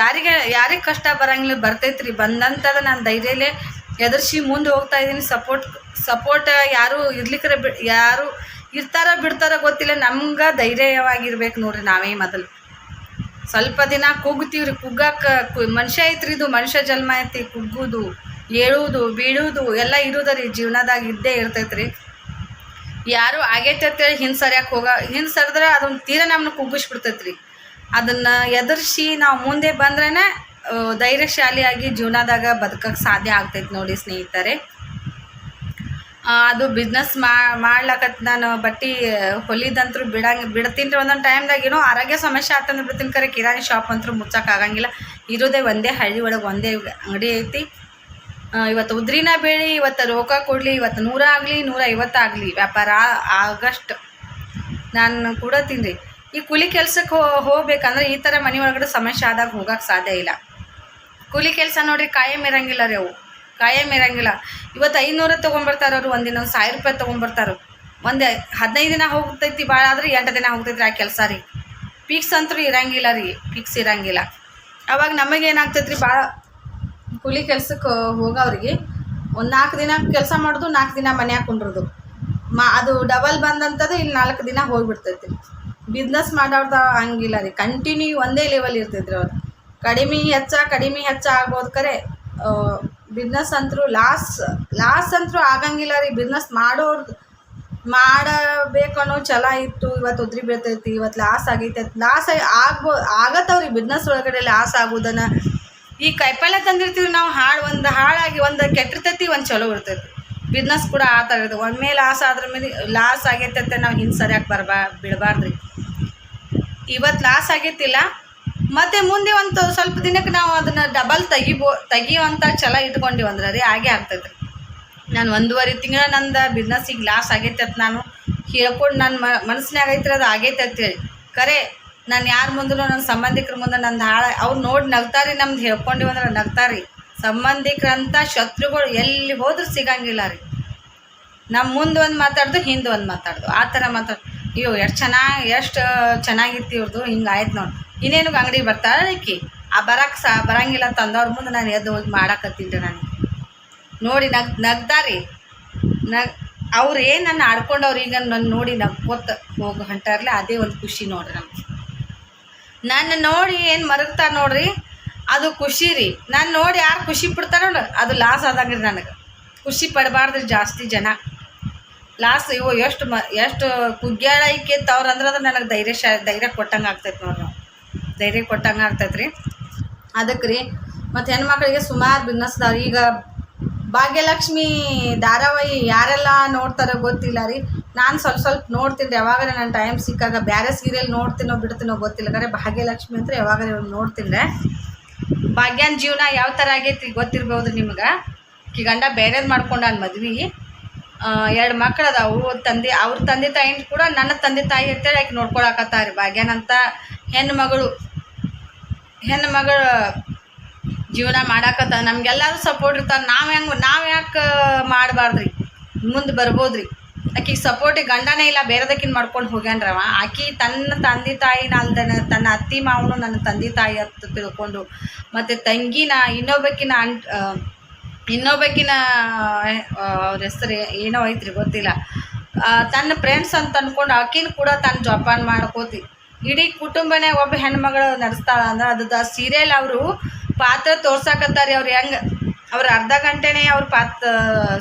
Speaker 1: ಯಾರಿಗೆ ಯಾರಿಗೆ ಕಷ್ಟ ಬರಂಗಿಲ್ಲ, ಬರ್ತೈತ್ರಿ. ಬಂದಂಥದ್ದು ನಾನು ಧೈರ್ಯಲೇ ಎದುರಿಸಿ ಮುಂದೆ ಹೋಗ್ತಾ ಇದ್ದೀನಿ. ಸಪೋರ್ಟ್ ಸಪೋರ್ಟ್ ಯಾರು ಇರ್ಲಿಕ್ಕರೆ ಬಿ ಯಾರು ಇರ್ತಾರ ಬಿಡ್ತಾರ ಗೊತ್ತಿಲ್ಲ. ನಮ್ಗೆ ಧೈರ್ಯವಾಗಿರ್ಬೇಕು ನೋಡ್ರಿ ನಾವೇ ಮೊದಲು. ಸ್ವಲ್ಪ ದಿನ ಕುಗ್ತೀವ್ರಿ. ಕುಗ್ಗಕ್ಕೆ ಕು ಮನುಷ್ಯ ಐತ್ರಿ ಇದು. ಮನುಷ್ಯ ಜನ್ಮ ಐತಿ. ಕುಗ್ಗುದು ಏಳುವುದು ಬೀಳುವುದು ಎಲ್ಲ ಇರುವುದರಿ ಜೀವನದಾಗ ಇದ್ದೇ ಇರ್ತೈತ್ರಿ. ಯಾರು ಆಗೈತೆ ಅಂತೇಳಿ ಹಿಂದೆ ಸರಿಯಾಕೆ ಹೋಗ, ಹಿಂದೆ ಸರಿದ್ರೆ ಅದೊಂದು ತೀರ ನಮ್ಮನ್ನ ಕುಗ್ಗಿಸ್ಬಿಡ್ತೈತ್ರಿ. ಅದನ್ನು ಎದುರಿಸಿ ನಾವು ಮುಂದೆ ಬಂದ್ರೇ ಧೈರ್ಯಶಾಲಿಯಾಗಿ ಜೀವನದಾಗ ಬದುಕಕ್ಕೆ ಸಾಧ್ಯ ಆಗ್ತೈತೆ ನೋಡಿ ಸ್ನೇಹಿತರೆ. ಅದು ಬಿಸ್ನೆಸ್ ಮಾಡ್ಲಕತ್ ನಾನು ಬಟ್ಟೆ, ಹೊಲಿದಂತ್ರು ಬಿಡಂಗ ಬಿಡ್ತೀನಿ ರೀ ಒಂದೊಂದು ಟೈಮ್ದಾಗ ಏನೋ ಆರೋಗ್ಯ ಸಮಸ್ಯೆ ಆಗ್ತಂದ್ರೆ ಬಿಡ್ತೀನಿ ಕರೆ, ಕಿರಾಣಿ ಶಾಪ್ ಅಂತೂ ಮುಚ್ಚಕ್ಕೆ ಆಗಂಗಿಲ್ಲ. ಇರೋದೇ ಒಂದೇ ಹಳ್ಳಿ ಒಳಗೆ ಒಂದೇ ಅಂಗಡಿ ಐತಿ. ಇವತ್ತು ಉದ್ರಿನ ಬೇಳಿ, ಇವತ್ತು ರೋಕ ಕೊಡಲಿ, ಇವತ್ತು ನೂರ ಆಗಲಿ, ನೂರ ಐವತ್ತಾಗಲಿ ವ್ಯಾಪಾರ ಆಗಸ್ಟ್ ನಾನು ಕೂಡ ತಿನ್ರಿ ಈ ಕೂಲಿ ಕೆಲ್ಸಕ್ಕೆ ಹೋಗ್ಬೇಕಂದ್ರೆ ಈ ಥರ ಮನೆ ಒಳಗಡೆ ಸಮಸ್ಯೆ ಆದಾಗ ಹೋಗಕ್ಕೆ ಸಾಧ್ಯ ಇಲ್ಲ. ಕೂಲಿ ಕೆಲಸ ನೋಡ್ರಿ ಕಾಯಂ ಇರಂಗಿಲ್ಲ ರೀ ಅವು. ಕಾಯಂ ಇರಂಗಿಲ್ಲ. ಇವತ್ತು ಐನೂರ ತೊಗೊಂಬರ್ತಾರ ಅವರು ಒಂದಿನ ಒಂದು ಸಾವಿರ ರೂಪಾಯಿ ತೊಗೊಂಬರ್ತಾರೆ. ಒಂದು ಹದಿನೈದು ದಿನ ಹೋಗ್ತೈತಿ ಭಾಳ ಆದ್ರೆ ಎಂಟು ದಿನ ಹೋಗ್ತೈತಿ ಆ ಕೆಲಸ ರೀ. ಪಿಕ್ಸ್ ಅಂತೂ ಇರಂಗಿಲ್ಲ ರೀ. ಪಿಕ್ಸ್ ಇರಂಗಿಲ್ಲ. ಅವಾಗ ನಮಗೆ ಏನಾಗ್ತೈತಿ ರೀ ಭಾಳ ಕೂಲಿ ಕೆಲ್ಸಕ್ಕೆ ಹೋಗೋರಿಗೆ ಒಂದು ನಾಲ್ಕು ದಿನ ಕೆಲಸ ಮಾಡೋದು, ನಾಲ್ಕು ದಿನ ಮನ್ಯಾಗ ಕುಂಡ್ರದು ಮಾ, ಅದು ಡಬಲ್ ಬಂದಂಥದ್ದು ಇಲ್ಲಿ ನಾಲ್ಕು ದಿನ ಹೋಗಿಬಿಡ್ತೈತಿ. ಬಿಸ್ನೆಸ್ ಮಾಡೋರ್ದ ಹಂಗಿಲ್ಲ ರೀ ಕಂಟಿನ್ಯೂ ಒಂದೇ ಲೆವೆಲ್ ಇರ್ತೈತ್ರಿ ಅವ್ರು ಕಡಿಮೆ ಹೆಚ್ಚ ಕಡಿಮೆ ಹೆಚ್ಚ ಆಗ್ಬೋದು ಕರೆ. ಬಿಸ್ನೆಸ್ ಅಂತರೂ ಲಾಸ್ ಲಾಸ್ ಅಂತರೂ ಆಗಂಗಿಲ್ಲ ರೀ ಬಿಸ್ನೆಸ್ ಮಾಡೋರ್ದು ಮಾಡಬೇಕನ್ನೋ ಛಲ ಇತ್ತು ಇವತ್ತು ಉದ್ರಿ ಬೀಳ್ತೈತಿ ಇವತ್ತು ಲಾಸ್ ಆಗೈತೆ ಲಾಸ್ ಆಗ್ಬೋ, ಆಗತ್ತವ್ರಿ ಬಿಸ್ನೆಸ್ ಒಳಗಡೆ ಲಾಸ್ ಆಗೋದನ್ನ. ಈ ಕಾಯಿಪಲ್ಯ ತಂದಿರ್ತೀವಿ ನಾವು ಹಾಳು ಒಂದು ಹಾಳಾಗಿ ಒಂದು ಕೆಟ್ಟಿರ್ತೈತಿ, ಒಂದು ಚಲೋ ಇರ್ತೈತಿ. ಬಿಸ್ನೆಸ್ ಕೂಡ ಆ ಥರ ಇರ್ತದೆ ಒಮ್ಮೆ ಲಾಸ್ ಆದ್ರ ಮೇಲೆ ಲಾಸ್ ಆಗೈತೆ ನಾವು ಹಿಂದೆ ಸರಿಯಾಗಿ ಬರ್ಬಾ ಬಿಡಬಾರ್ದ್ರಿ ಇವತ್ತು ಲಾಸ್ ಆಗೈತಿಲ್ಲ. ಮತ್ತೆ ಮುಂದೆ ಒಂದು ಸ್ವಲ್ಪ ದಿನಕ್ಕೆ ನಾವು ಅದನ್ನು ಡಬಲ್ ತೆಗಿಬೋ ತೆಗಿಯುವಂಥ ಛಲ ಇಟ್ಕೊಂಡಿವಿ ಅಂದ್ರೆ ರೀ ಹಾಗೆ ಆಗ್ತೈತೆ ರೀ ನಾನು ಒಂದೂವರೆ ತಿಂಗಳ ನಂದು ಬಿಸ್ನೆಸ್ಸಿಗೆ ಲಾಸ್ ಆಗೈತೆ ನಾನು. ಹೇಳ್ಕೊಂಡು ನನ್ನ ಮ ಮನಸ್ಸಿನಾಗ ಐತ್ರಿ ಅದು ಆಗೈತೆ ಅಂತೇಳಿ ಕರೆ ನಾನು ಯಾರ ಮುಂದೂ ನನ್ನ ಸಂಬಂಧಿಕರ ಮುಂದೆ ನಂದು ಹಾಳ. ಅವ್ರು ನೋಡಿ ನಗ್ತಾರಿ ನಮ್ದು ಹೇಳ್ಕೊಂಡಿವಿ ಅಂದ್ರೆ ನಗ್ತಾರಿ. ಸಂಬಂಧಿಕರಂಥ ಶತ್ರುಗಳು ಎಲ್ಲಿ ಹೋದ್ರೂ ಸಿಗಂಗಿಲ್ಲ ರೀ. ನಮ್ಮ ಮುಂದೆ ಒಂದು ಮಾತಾಡ್ದು, ಹಿಂದೆ ಒಂದು ಮಾತಾಡ್ದು. ಆ ಥರ ಮಾತಾಡ್ದು ಅಯ್ಯೋ, ಎಷ್ಟು ಚೆನ್ನಾಗಿ ಎಷ್ಟು ಚೆನ್ನಾಗಿತ್ತು ಇವ್ರದ್ದು ಹಿಂಗೆ ಆಯ್ತು ನೋಡಿ. ಇನ್ನೇನು ಅಂಗಡಿ ಬರ್ತಾಳೆ ಈಕಿ? ಆ ಬರಕ್ಕೆ ಸಹ ಬರಂಗಿಲ್ಲ ತಂದವ್ರ ಮುಂದೆ ನಾನು ಎದ್ದು ಹೋಗಿ ರೀ ನಾನು. ನೋಡಿ ನಗ್, ನಗ್ದಾರಿ. ನಗ್, ಅವ್ರು ಏನು ನನ್ನ ಆಡ್ಕೊಂಡವ್ರು ಈಗ ನನ್ನ ನೋಡಿ ನಗ್ಕೋತ ಹೋಗಿ ಹೊಂಟಾರಲ್ಲ ಅದೇ ಒಂದು ಖುಷಿ ನೋಡ್ರಿ ನಮ್ಗೆ. ನನ್ನ ನೋಡಿ ಏನು ಮರಗ್ತಾರೆ ನೋಡ್ರಿ? ಅದು ಖುಷಿ ರೀ. ನಾನು ನೋಡಿ ಯಾರು ಖುಷಿ ಪಡ್ತಾರೋ ಅದು ಲಾಸ್ ಆದಂಗೆ ರೀ ನನಗೆ. ಖುಷಿ ಪಡಬಾರ್ದ್ರಿ ಜಾಸ್ತಿ ಜನ. ಲಾಸ್ ಇವು ಎಷ್ಟು ಮ, ಎಷ್ಟು ಕುಗ್ಗ್ಯಾಳ ತವ್ರು ಅಂದ್ರೆ ಅದು ನನಗೆ ಧೈರ್ಯ ಶಾ, ಧೈರ್ಯ ಕೊಟ್ಟಂಗೆ ಆಗ್ತೈತೆ ನೋಡ್ರಿ ಧೈರ್ಯ ಕೊಟ್ಟಂಗೆ ಆಗ್ತೈತೆ ರೀ. ಅದಕ್ಕೆ ರೀ, ಮತ್ತು ಹೆಣ್ಮಕ್ಳಿಗೆ ಸುಮಾರು ಬಿಸ್ನೆಸ್ ಅದಾವ. ಈಗ ಭಾಗ್ಯಲಕ್ಷ್ಮಿ ಧಾರಾವಾಹಿ ಯಾರೆಲ್ಲ ನೋಡ್ತಾರೋ ಗೊತ್ತಿಲ್ಲ ರೀ. ನಾನು ಸ್ವಲ್ಪ ಸ್ವಲ್ಪ ನೋಡ್ತೀನಿ ಯಾವಾಗ ನನ್ನ ಟೈಮ್ ಸಿಕ್ಕಾಗ ಬೇರೆ ಸೀರಿಯಲ್ ನೋಡ್ತೀನೋ ಬಿಡ್ತೀನೋ ಗೊತ್ತಿಲ್ಲ. ಕರೆ ಭಾಗ್ಯಲಕ್ಷ್ಮಿ ಅಂತ ಯಾವಾಗ ನೋಡ್ತೀನಿ ಭಾಗ್ಯನ ಜೀವನ ಯಾವ ಥರ ಆಗೈತಿ ಗೊತ್ತಿರ್ಬೋದು ನಿಮ್ಗೆ? ಈ ಗಂಡ ಬೇರೆದು ಮಾಡ್ಕೊಂಡ ಮದ್ವೆ. ಎರಡು ಮಕ್ಳು ಅದಾವು ತಂದೆ, ಅವ್ರ ತಂದೆ ತಾಯಿನ ಕೂಡ ನನ್ನ ತಂದೆ ತಾಯಿ ಅಂತೇಳಿ ಆಕೆ ನೋಡ್ಕೊಳಕತ್ತಾರೆ ಭಾಗ್ಯನಂತ ಹೆಣ್ಣು ಮಗಳು. ಹೆಣ್ಣು ಮಗಳು ಜೀವನ ಮಾಡಾಕತ್ತ. ನಮ್ಗೆಲ್ಲರೂ ಸಪೋರ್ಟ್ ಇರ್ತಾರೆ. ನಾವು ಹೆಂಗೆ, ನಾವು ಯಾಕೆ ಮಾಡಬಾರ್ದ್ರಿ? ಮುಂದೆ ಬರ್ಬೋದ್ರಿ. ಆಕಿಗೆ ಸಪೋರ್ಟಿಗೆ ಗಂಡನೇ ಇಲ್ಲ, ಬೇರೆದಕ್ಕಿನ ಮಾಡ್ಕೊಂಡು ಹೋಗ್ಯಾನ್ರವ. ಆಕಿ ತನ್ನ ತಂದೆ ತಾಯಿನ ಅಲ್ದನ ತನ್ನ ಅತ್ತಿ ಮಾವನು ನನ್ನ ತಂದೆ ತಾಯಿ ಅಂತ ತಿಳ್ಕೊಂಡು, ಮತ್ತು ತಂಗಿನ ಇನ್ನೊಬ್ಬಕ್ಕಿನ ಅಂಟ್ ಇನ್ನೊಬ್ಬಕ್ಕಿನ ಅವ್ರ ಹೆಸರು ಏನೋ ಐತ್ರಿ ಗೊತ್ತಿಲ್ಲ. ತನ್ನ ಫ್ರೆಂಡ್ಸ್ ಅಂತ ಅಂದ್ಕೊಂಡು ಆಕಿನ ಕೂಡ ತನ್ನ ಜೋಪಾನ ಮಾಡ್ಕೋತಿ. ಇಡೀ ಕುಟುಂಬನೇ ಒಬ್ಬ ಹೆಣ್ಮಗಳು ನಡೆಸ್ತಾಳ ಅಂದ್ರೆ ಅದು ಸೀರಿಯಲ್ ಅವರು ಪಾತ್ರ ತೋರ್ಸಾಕತ್ತಾರಿ ಅವ್ರು ಹೆಂಗೆ. ಅವ್ರು ಅರ್ಧ ಗಂಟೆನೇ ಅವ್ರು ಪಾತ್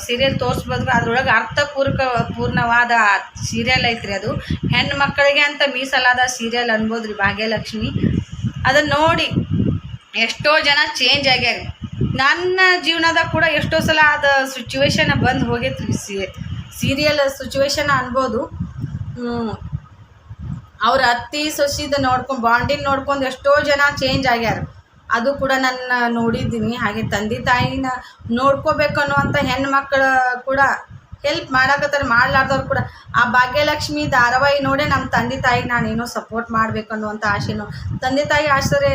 Speaker 1: ಸೀರಿಯಲ್ ತೋರಿಸ್ಬೋದ್ರೆ ಅದ್ರೊಳಗೆ ಅರ್ಥಪೂರ್ವಕ ಪೂರ್ಣವಾದ ಸೀರಿಯಲ್ ಐತ್ರಿ ಅದು. ಹೆಣ್ಣು ಮಕ್ಕಳಿಗೆ ಅಂತ ಮೀಸಲಾದ ಸೀರಿಯಲ್ ಅನ್ಬೋದ್ರಿ ಭಾಗ್ಯಲಕ್ಷ್ಮಿ. ಅದನ್ನ ನೋಡಿ ಎಷ್ಟೋ ಜನ ಚೇಂಜ್ ಆಗ್ಯಾರ. ನನ್ನ ಜೀವನದಾಗ ಕೂಡ ಎಷ್ಟೋ ಸಲ ಅದು ಸಿಚುವೇಶನ್ ಬಂದು ಹೋಗೈತ್ರಿ ಸಿ ಸೀರಿಯಲ್ ಸಿಚುವೇಶನ್ ಅನ್ಬೋದು. ಅವ್ರ ಅತ್ತಿ, ಸೊಸಿದ ನೋಡ್ಕೊಂಡು, ಬಾಂಡಿನ ನೋಡ್ಕೊಂಡು ಎಷ್ಟೋ ಜನ ಚೇಂಜ್ ಆಗ್ಯಾರ. ಅದು ಕೂಡ ನನ್ನ ನೋಡಿದ್ದೀನಿ. ಹಾಗೆ ತಂದೆ ತಾಯಿನ ನೋಡ್ಕೋಬೇಕು ಅನ್ನುವಂಥ ಹೆಣ್ಮಕ್ಳು ಕೂಡ ಹೆಲ್ಪ್ ಮಾಡಕತ್ತಾರೆ, ಮಾಡ್ಲಾರ್ದವ್ರು ಕೂಡ. ಆ ಭಾಗ್ಯಲಕ್ಷ್ಮಿ ಧಾರಾವಾಹಿ ನೋಡೇ ನಮ್ಮ ತಂದೆ ತಾಯಿಗೆ ನಾನೇನೋ ಸಪೋರ್ಟ್ ಮಾಡಬೇಕು ಅನ್ನುವಂಥ ಆಸೆನೋ ತಂದೆ ತಾಯಿ ಆಸರೆ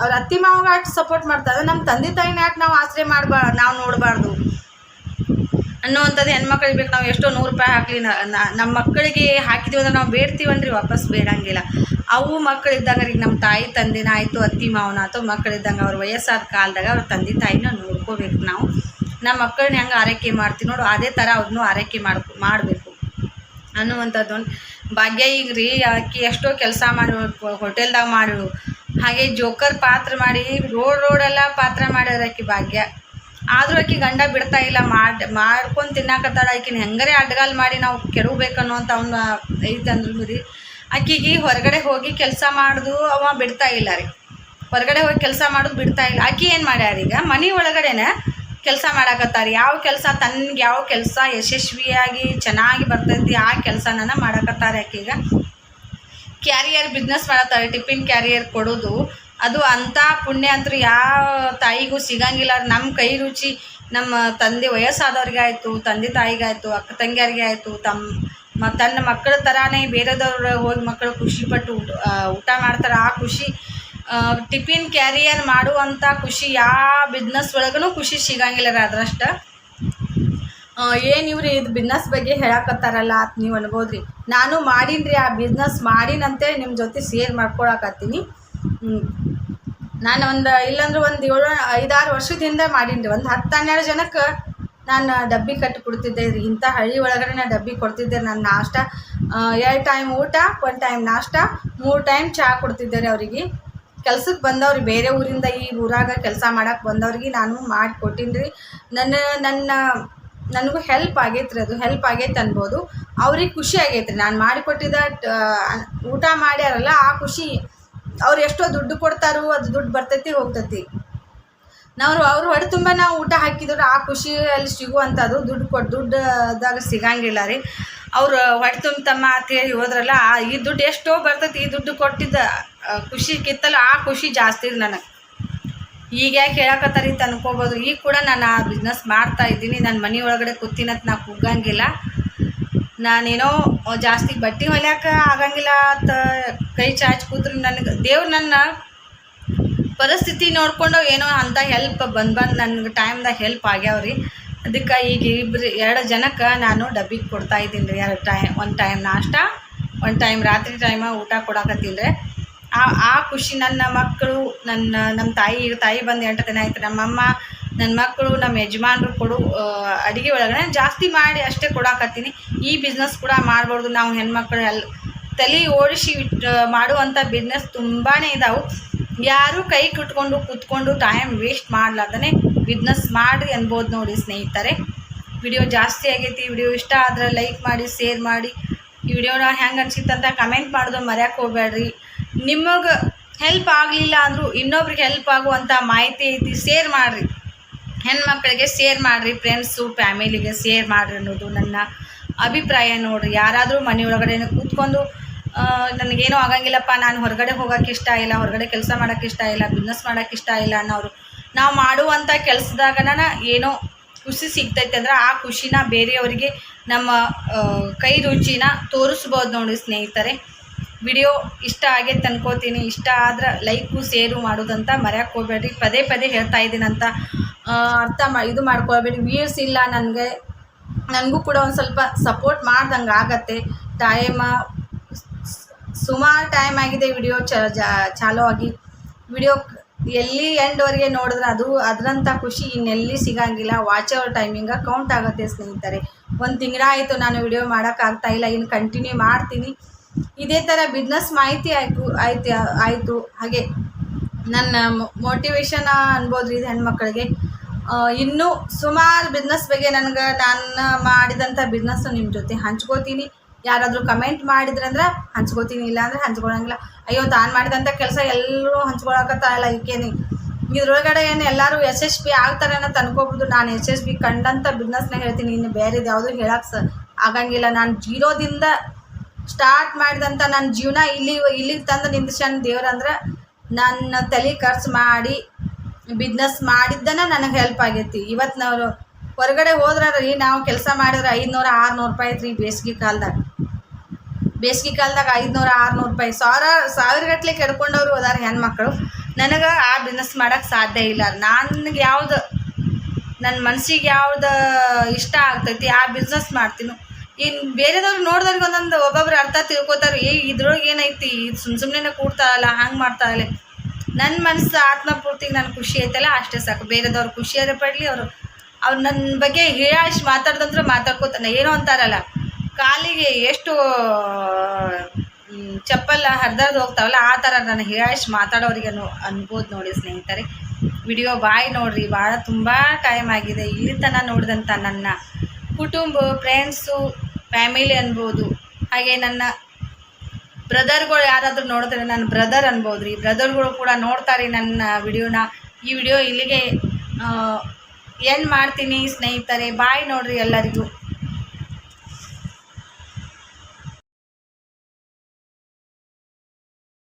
Speaker 1: ಅವ್ರ ಅತ್ತಿ ಮಾವಾಗ ಅಷ್ಟು ಸಪೋರ್ಟ್ ಮಾಡ್ತಾರೆ. ನಮ್ಮ ತಂದೆ ತಾಯಿನ ಯಾಕೆ ನಾವು ಆಸರೆ ಮಾಡಬಾರ್ದು ನಾವು ನೋಡಬಾರ್ದು? ಅನ್ನುವಂಥದ್ದು ಹೆಣ್ಮಕ್ಳಿಗೆ ಬೇಕು. ನಾವು ಎಷ್ಟೋ ನೂರು ರೂಪಾಯಿ ಹಾಕಲಿ ನಮ್ಮ ಮಕ್ಕಳಿಗೆ ಹಾಕಿದೀವಿ ಅಂದ್ರೆ ನಾವು ಬೇಡ್ತೀವನ್ರಿ ವಾಪಸ್ ಬೇಡಂಗಿಲ್ಲ. ಅವು ಮಕ್ಕಳಿದ್ದಾಗ ಈಗ ನಮ್ಮ ತಾಯಿ ತಂದೆನ ಆಯಿತು, ಅತ್ತಿ ಮಾವನ ಆಯ್ತು, ಮಕ್ಕಳಿದ್ದಂಗೆ ಅವ್ರ ವಯಸ್ಸಾದ ಕಾಲದಾಗ ಅವ್ರ ತಂದೆ ತಾಯಿನ ನೋಡ್ಕೋಬೇಕು ನಾವು. ನಮ್ಮ ಮಕ್ಕಳನ್ನ ಹೆಂಗೆ ಆರೈಕೆ ಮಾಡ್ತೀವಿ ನೋಡು, ಅದೇ ಥರ ಅವ್ರನ್ನೂ ಆರೈಕೆ ಮಾಡ್ಕೊ, ಮಾಡಬೇಕು. ಅನ್ನುವಂಥದ್ದು ಭಾಗ್ಯ. ಈಗ ರೀ, ಆಕೆ ಎಷ್ಟೋ ಕೆಲಸ ಮಾಡಿ, ಹೋಟೆಲ್ದಾಗ ಮಾಡು. ಹಾಗೆ ಜೋಕರ್ ಪಾತ್ರ ಮಾಡಿ, ರೋಡ್ ರೋಡೆಲ್ಲ ಪಾತ್ರ ಮಾಡ್ಯಾರ ಆಕೆ ಭಾಗ್ಯ. ಆದರೂ ಆಕೆ ಗಂಡ ಬಿಡ್ತಾ ಇಲ್ಲ, ಮಾಡಿ, ಮಾಡ್ಕೊಂಡು ತಿನ್ನಾಕತ್ತಾಳ. ಆಕಿನ ಹೆಂಗರೆ ಅಡ್ಗಾಲ್ ಮಾಡಿ ನಾವು ಕೆಡಬೇಕನ್ನೋ ಅಂತ ಅವ್ನ ಐತೆ ಅಂದ್ರು ರೀ. ಆಕಿಗೆ ಹೊರಗಡೆ ಹೋಗಿ ಕೆಲಸ ಮಾಡುದು ಅವ ಬಿಡ್ತಾ ಇಲ್ಲ ರೀ. ಹೊರಗಡೆ ಹೋಗಿ ಕೆಲಸ ಮಾಡೋದು ಬಿಡ್ತಾ ಇಲ್ಲ. ಆಕಿ ಏನು ಮಾಡ್ಯಾರ ಈಗ? ಮನೆ ಒಳಗಡೆನೆ ಕೆಲಸ ಮಾಡಾಕತ್ತಾರೆ. ಯಾವ ಕೆಲಸ ತನ್ಗೆ ಯಾವ ಕೆಲಸ ಯಶಸ್ವಿಯಾಗಿ ಚೆನ್ನಾಗಿ ಬರ್ತೈತಿ ಆ ಕೆಲಸನ ಮಾಡಾಕತ್ತಾರೆ ಆಕೀಗ ಕ್ಯಾರಿಯರ್ ಬಿಸ್ನೆಸ್ ಮಾಡತ್ತಾರೆ. ಟಿಫಿನ್ ಕ್ಯಾರಿಯರ್ ಕೊಡೋದು. ಅದು ಅಂಥ ಪುಣ್ಯ ಅಂತೂ ಯಾವ ತಾಯಿಗೂ ಸಿಗಂಗಿಲ್ಲ ನಮ್ಮ ಕೈ ರುಚಿ ನಮ್ಮ ತಂದೆ ವಯಸ್ಸಾದವ್ರಿಗೆ ಆಯಿತು ತಂದೆ ತಾಯಿಗಾಯಿತು, ಅಕ್ಕ ತಂಗಿಯರಿಗೆ ಆಯಿತು ತಮ್ಮ ಮ ತನ್ನ ಮಕ್ಕಳ ಥರಾನೇ ಬೇರೆದವ್ರು ಹೋಗಿ ಮಕ್ಕಳು ಖುಷಿಪಟ್ಟು ಊಟ ಊಟ ಮಾಡ್ತಾರೆ. ಆ ಖುಷಿ ಟಿಫಿನ್ ಕ್ಯಾರಿಯರ್ ಮಾಡುವಂಥ ಖುಷಿ ಯಾವ ಬಿಸ್ನೆಸ್ ಒಳಗೂ ಖುಷಿ ಸಿಗಂಗಿಲ್ಲ ರೀ ಅದ್ರಷ್ಟು. ಏನು ಇವ್ರಿ ಇದು ಬಿಸ್ನೆಸ್ ಬಗ್ಗೆ ಹೇಳಕತ್ತಾರಲ್ಲ ಅಂತ ನೀವು ಅನ್ಬೋದ್ರಿ. ನಾನು ಮಾಡೀನಿ ಆ ಬಿಸ್ನೆಸ್ ಮಾಡಿನಂತೆ ನಿಮ್ಮ ಜೊತೆ ಶೇರ್ ಮಾಡ್ಕೊಳಕತ್ತೀನಿ. ನಾನು ಒಂದು, ಇಲ್ಲಾಂದ್ರೆ ಒಂದು ಏಳು, ಐದಾರು ವರ್ಷದಿಂದ ಮಾಡೀನಿ ರೀ. ಒಂದು ಹತ್ತು ಹನ್ನೆರಡು ಜನಕ್ಕೆ ನಾನು ಡಬ್ಬಿ ಕಟ್ಟಿ ಕೊಡ್ತಿದ್ದೆ ರೀ ಇಂಥ ಹಳ್ಳಿ ಒಳಗಡೆ ನಾನು ಡಬ್ಬಿ ಕೊಡ್ತಿದ್ದೆ ನನ್ನ ನಾಷ್ಟ ಎರಡು ಟೈಮ್ ಊಟ, ಒಂದು ಟೈಮ್ ನಾಷ್ಟ, ಮೂರು ಟೈಮ್ ಚಹಾ ಕೊಡ್ತಿದ್ದೆ ರೀ ಅವರಿಗೆ. ಕೆಲ್ಸಕ್ಕೆ ಬಂದವ್ರಿ ಬೇರೆ ಊರಿಂದ ಈ ಊರಾಗ ಕೆಲಸ ಮಾಡಕ್ಕೆ ಬಂದವ್ರಿಗೆ ನಾನು ಮಾಡಿ ಕೊಟ್ಟಿನಿ ರೀ. ನನ್ನ ನನ್ನ, ನನಗೂ ಹೆಲ್ಪ್ ಆಗೈತೆ ರೀ ಅದು ಹೆಲ್ಪ್ ಆಗೈತೆ ಅನ್ಬೋದು. ಅವ್ರಿಗೆ ಖುಷಿ ಆಗೈತೆ ರೀ, ನಾನು ಮಾಡಿಕೊಟ್ಟಿದ್ದ ಊಟ ಮಾಡ್ಯಾರಲ್ಲ, ಆ ಖುಷಿ ಅವ್ರು ಎಷ್ಟೋ ದುಡ್ಡು ಕೊಡ್ತಾರೋ, ಅದು ದುಡ್ಡು ಬರ್ತೈತಿ, ಹೋಗ್ತೈತಿ. ನಾವು ಅವ್ರು ಹೊಡೆ ತುಂಬ ನಾವು ಊಟ ಹಾಕಿದ್ರು, ಆ ಖುಷಿ ಅಲ್ಲಿ ಸಿಗುವಂಥದ್ದು ದುಡ್ಡು ಕೊಟ್ಟು ದುಡ್ಡುದಾಗ ಸಿಗಂಗಿಲ್ಲ ರೀ. ಅವ್ರು ಹೊಟ್ಟೆ ತುಂಬತಮ್ಮ ಅಂತೇಳಿ ಹೋದ್ರಲ್ಲ ಈ ದುಡ್ಡು ಎಷ್ಟೋ ಬರ್ತೈತಿ, ಈ ದುಡ್ಡು ಕೊಟ್ಟಿದ್ದ ಖುಷಿ ಕಿತ್ತಲ್ಲ ಆ ಖುಷಿ ಜಾಸ್ತಿ ರೀ ನನಗೆ. ಈಗ ಯಾಕೆ ಹೇಳಕತ್ತಾರೀ ಅಂತ ಅನ್ಕೋಬೋದು. ಈಗ ಕೂಡ ನಾನು ಆ ಬಿಸ್ನೆಸ್ ಮಾಡ್ತಾ ಇದ್ದೀನಿ. ನನ್ನ ಮನೆ ಒಳಗಡೆ ಕೂತಿನಂತ ನಾ ಕುಗ್ಗಂಗಿಲ್ಲ ನಾನೇನೋ ಜಾಸ್ತಿ ಬಟ್ಟೆ ಹೊಲ್ಯಾಕ ಆಗಂಗಿಲ್ಲ ಅಂತ ಕೈ ಚಾಚಿ ಕೂತ್ರೆ ನನಗೆ, ದೇವ್ರು ನನ್ನ ಪರಿಸ್ಥಿತಿ ನೋಡ್ಕೊಂಡು ಏನೋ ಅಂತ ಹೆಲ್ಪ್ ಬಂದು ಬಂದು ನನಗೆ ಟೈಮ್ದಾಗ ಹೆಲ್ಪ್ ಆಗ್ಯಾವ್ರಿ. ಅದಕ್ಕೆ ಈಗ ಇಬ್ಬರು ಎರಡು ಜನಕ್ಕೆ ನಾನು ಡಬ್ಬಿಗೆ ಕೊಡ್ತಾ ಇದ್ದೀನಿ ರೀ ಎರಡು ಟೈಮ್ ಒಂದು ಟೈಮ್ ನಾಷ್ಟ, ಒಂದು ಟೈಮ್ ರಾತ್ರಿ ಟೈಮ ಊಟ ಕೊಡಾಕತ್ತೀನಿ ರೀ ಆ ಆ ಖುಷಿ ನನ್ನ ಮಕ್ಕಳು ನನ್ನ ನಮ್ಮ ತಾಯಿ ತಾಯಿ ಬಂದು ಎಂಟು ದಿನ ಆಯ್ತು. ನಮ್ಮಮ್ಮ ನನ್ನ ಮಕ್ಕಳು ನಮ್ಮ ಯಜಮಾನ್ರು ಕೊಡು ಅಡುಗೆ ಒಳಗಡೆ ಜಾಸ್ತಿ ಮಾಡಿ ಅಷ್ಟೇ ಕೊಡಾಕತ್ತೀನಿ. ಈ ಬಿಸ್ನೆಸ್ ಕೂಡ ಮಾಡ್ಬಾರ್ದು. ನಾವು ಹೆಣ್ಮಕ್ಳು ಎಲ್ ತಲೆ ಓಡಿಸಿ ಮಾಡುವಂಥ ಬಿಸ್ನೆಸ್ ತುಂಬಾ ಇದಾವೆ. ಯಾರೂ ಕೈ ಕುಟ್ಕೊಂಡು ಕೂತ್ಕೊಂಡು ಟೈಮ್ ವೇಸ್ಟ್ ಮಾಡ್ಲಾರ್ದೇ ಬಿಸ್ನೆಸ್ ಮಾಡಿರಿ ಅನ್ಬೋದು ನೋಡಿ ಸ್ನೇಹಿತರೆ. ವಿಡಿಯೋ ಜಾಸ್ತಿ ಆಗೈತಿ ವಿಡಿಯೋ ಇಷ್ಟ ಆದರೆ ಲೈಕ್ ಮಾಡಿ ಶೇರ್ ಮಾಡಿ. ಈ ವಿಡಿಯೋನ ಹೆಂಗೆ ಅನ್ಸಿತ್ತಂತ ಕಮೆಂಟ್ ಮಾಡೋದು ಮರ್ಯಾಕೆ ಹೋಗ್ಬೇಡ್ರಿ ನಿಮಗೆ ಹೆಲ್ಪ್ ಆಗಲಿಲ್ಲ ಅಂದರೂ ಇನ್ನೊಬ್ರಿಗೆ ಹೆಲ್ಪ್ ಆಗುವಂಥ ಮಾಹಿತಿ ಐತಿ ಶೇರ್ ಮಾಡಿರಿ. ಹೆಣ್ಮಕ್ಳಿಗೆ ಶೇರ್ ಮಾಡಿರಿ ಫ್ರೆಂಡ್ಸು ಫ್ಯಾಮಿಲಿಗೆ ಶೇರ್ ಮಾಡಿರಿ ಅನ್ನೋದು ನನ್ನ ಅಭಿಪ್ರಾಯ ನೋಡಿರಿ. ಯಾರಾದರೂ ಮನೆಯೊಳಗಡೆ ಕೂತ್ಕೊಂಡು ನನಗೇನೋ ಆಗಂಗಿಲ್ಲಪ್ಪ, ನಾನು ಹೊರಗಡೆ ಹೋಗೋಕೆ ಇಷ್ಟ ಇಲ್ಲ, ಹೊರಗಡೆ ಕೆಲಸ ಮಾಡೋಕೆ ಇಷ್ಟ ಇಲ್ಲ ಬಿಸ್ನೆಸ್ ಮಾಡೋಕ್ಕೆ ಇಷ್ಟ ಇಲ್ಲ ಅನ್ನೋರು. ನಾವು ಮಾಡುವಂಥ ಕೆಲಸದಾಗನ ಏನೋ ಖುಷಿ ಸಿಗ್ತೈತೆ ಅಂದ್ರೆ ಆ ಖುಷಿನ ಬೇರೆಯವರಿಗೆ ನಮ್ಮ ಕೈ ರುಚಿನ ತೋರಿಸ್ಬೋದು ನೋಡಿ ಸ್ನೇಹಿತರೆ. ವಿಡಿಯೋ ಇಷ್ಟ ಆಗೈತೆ ಅನ್ಕೋತೀನಿ ಇಷ್ಟ ಆದ್ರೆ ಲೈಕು ಸೇರು ಮಾಡೋದಂತ ಮರ್ಯಾಕೆ ಹೋಗ್ಬೇಡ್ರಿ. ಪದೇ ಪದೇ ಹೇಳ್ತಾ ಇದ್ದೀನಂತ ಅರ್ಥ ಮಾ, ಇದು ಮಾಡ್ಕೊಳ್ಬೇಡಿ. ವ್ಯೂಸ್ ಇಲ್ಲ ನನಗೆ. ನನಗೂ ಕೂಡ ಒಂದು ಸ್ವಲ್ಪ ಸಪೋರ್ಟ್ ಮಾಡ್ದಂಗೆ ಆಗತ್ತೆ. ಟೈಮ ಸುಮಾರು ಟೈಮ್ ಆಗಿದೆ ವಿಡಿಯೋ ಚ ಚಾಲೂ ಆಗಿ. ವಿಡಿಯೋ ಎಲ್ಲಿ ಎಂಡ್ವರೆಗೆ ನೋಡಿದ್ರೆ ಅದು ಅದರಂಥ ಖುಷಿ, ಇನ್ನೆಲ್ಲಿ ಸಿಗಂಗಿಲ್ಲ. ವಾಚ್ ಅವರ್ ಟೈಮಿಂಗ ಕೌಂಟ್ ಆಗುತ್ತೆ ಸ್ನೇಹಿತರೆ. ಒಂದು ತಿಂಗಳ ಆಯಿತು ನಾನು ವಿಡಿಯೋ ಮಾಡೋಕ್ಕಾಗ್ತಾ ಇಲ್ಲ, ಇನ್ನು ಕಂಟಿನ್ಯೂ ಮಾಡ್ತೀನಿ. ಇದೇ ಥರ ಬಿಸ್ನೆಸ್ ಮಾಹಿತಿ ಆಯ್ತು ಆಯ್ತು ಆಯಿತು. ಹಾಗೆ ನನ್ನ ಮೋಟಿವೇಶನ್ ಅನ್ಬೋದು ಇದು ಹೆಣ್ಮಕ್ಳಿಗೆ. ಇನ್ನೂ ಸುಮಾರು ಬಿಸ್ನೆಸ್ ಬಗ್ಗೆ ನನಗೆ ನಾನು ಮಾಡಿದಂಥ ಬಿಸ್ನೆಸ್ಸು ನಿಮ್ಮ ಜೊತೆ ಹಂಚ್ಕೋತೀನಿ. ಯಾರಾದರೂ ಕಮೆಂಟ್ ಮಾಡಿದ್ರಂದ್ರೆ ಹಂಚ್ಕೋತೀನಿ ಇಲ್ಲ ಅಂದ್ರೆ ಹಂಚ್ಕೊಳಂಗಿಲ್ಲ. ಅಯ್ಯೋ, ತಾನು ಮಾಡಿದಂಥ ಕೆಲಸ ಎಲ್ಲರೂ ಹಂಚ್ಕೊಳಕತ್ತ ಇಲ್ಲ ಈಕೇನಿ. ಇದ್ರೊಳಗಡೆ ಏನು ಎಲ್ಲರೂ ಯಶಸ್ವಿ ಆಗ್ತಾರೆ ಅಂತ ಅನ್ಕೋಬೋದು ನಾನು ಯಶಸ್ವಿ ಕಂಡಂಥ ಬಿಸ್ನೆಸ್ನ ಹೇಳ್ತೀನಿ. ಇನ್ನು ಬೇರೆದು ಯಾವುದೂ ಹೇಳಕ್ಕೆ ಸ ಆಗಂಗಿಲ್ಲ. ನಾನು ಜೀರೋದಿಂದ ಸ್ಟಾರ್ಟ್ ಮಾಡಿದಂಥ ನನ್ನ ಜೀವನ ಇಲ್ಲಿ, ಇಲ್ಲಿಗೆ ತಂದು ನಿಂದಿಸ್ಯಾನ ದೇವ್ರಂದ್ರೆ ನನ್ನ ತಲೆ ಖರ್ಚು ಮಾಡಿ ಬಿಸ್ನೆಸ್ ಮಾಡಿದ್ದನ ನನಗೆ ಹೆಲ್ಪ್ ಆಗೈತಿ. ಇವತ್ತು ನಾವು ಹೊರಗಡೆ ಹೋದ್ರೆ ರೀ, ನಾವು ಕೆಲಸ ಮಾಡಿದ್ರೆ ಐದುನೂರು, ಆರುನೂರು ರೂಪಾಯಿ ಐತ್ರಿ ಬೇಸಿಗೆ ಕಾಲದಾಗ. ಬೇಸಿಗೆ ಕಾಲದಾಗ ಐದುನೂರು, ಆರುನೂರು ರೂಪಾಯಿ. ಸಾವಿರ ಸಾವಿರಗಟ್ಲೆ ಕೆಡ್ಕೊಂಡವ್ರು ಅದಾರ ಹೆಣ್ಮಕ್ಳು. ನನಗೆ ಆ ಬಿಸ್ನೆಸ್ ಮಾಡೋಕ್ಕೆ ಸಾಧ್ಯ ಇಲ್ಲ. ನನಗೆ ಯಾವ್ದು ನನ್ನ ಮನ್ಸಿಗೆ ಯಾವ್ದು ಇಷ್ಟ ಆಗ್ತೈತಿ, ಆ ಬಿಸ್ನೆಸ್ ಮಾಡ್ತೀನಿ. ಇನ್ನು ಬೇರೆದವ್ರು ನೋಡಿದವ್ರಿಗೆ ಒಂದೊಂದು ಒಬ್ಬೊಬ್ರು ಅರ್ಥ ತಿಳ್ಕೊತಾರೆ, ಏ, ಇದ್ರೊಳಗೆ ಏನೈತಿ? ಇದು ಸುಮ್ಮ ಸುಮ್ಮನೆ ಕೂಡ್ತಾರಲ್ಲ, ಹಂಗೆ ಮಾಡ್ತಾರಲ್ಲ. ನನ್ನ ಮನಸ್ಸು ಆತ್ಮಪೂರ್ತಿಗೆ ನಾನು ಖುಷಿ ಐತಲ್ಲ, ಅಷ್ಟೇ ಸಾಕು. ಬೇರೆದವ್ರು ಖುಷಿಯಾದ್ರೆ ಪಡಲಿ ಅವರು. ಅವ್ರು ನನ್ನ ಬಗ್ಗೆ ಹೇಳಿ ಮಾತಾಡ್ದಂದ್ರೆ ಮಾತಾಡ್ಕೋತಾನೆ. ಏನೋ ಅಂತಾರಲ್ಲ. ಕಾಲಿಗೆ ಎಷ್ಟು ಚಪ್ಪಲ್ಲ ಚಪ್ಪಲ್ ಹರಿದಾರ್ದು ಹೋಗ್ತಾವಲ್ಲ, ಆ ಥರ ನಾನು ಹೇಳಾಶ್ ಮಾತಾಡೋರಿಗೆ ಅನ್ಬೋದು ನೋಡಿ ಸ್ನೇಹಿತರೆ. ವಿಡಿಯೋ ಬಾಯ್ ನೋಡ್ರಿ, ಭಾಳ ತುಂಬ ಟೈಮ್ ಆಗಿದೆ. ಇಲ್ಲಿ ತನಕ ನೋಡಿದಂಥ ನನ್ನ ಕುಟುಂಬ ಫ್ರೆಂಡ್ಸು ಫ್ಯಾಮಿಲಿ ಅನ್ಬೋದು. ಹಾಗೆ ನನ್ನ ಬ್ರದರ್ಗಳು ಯಾರಾದರೂ ನೋಡಿದ್ರೆ ನನ್ನ ಬ್ರದರ್ ಅನ್ಬೋದು ರೀ ಬ್ರದರ್ಗಳು ಕೂಡ ನೋಡ್ತಾರೆ ನನ್ನ ವಿಡಿಯೋನ. ಈ ವಿಡಿಯೋ ಇಲ್ಲಿಗೆ ಏನು ಮಾಡ್ತೀನಿ ಸ್ನೇಹಿತರೆ. ಬಾಯ್ ನೋಡ್ರಿ ಎಲ್ಲರಿಗೂ.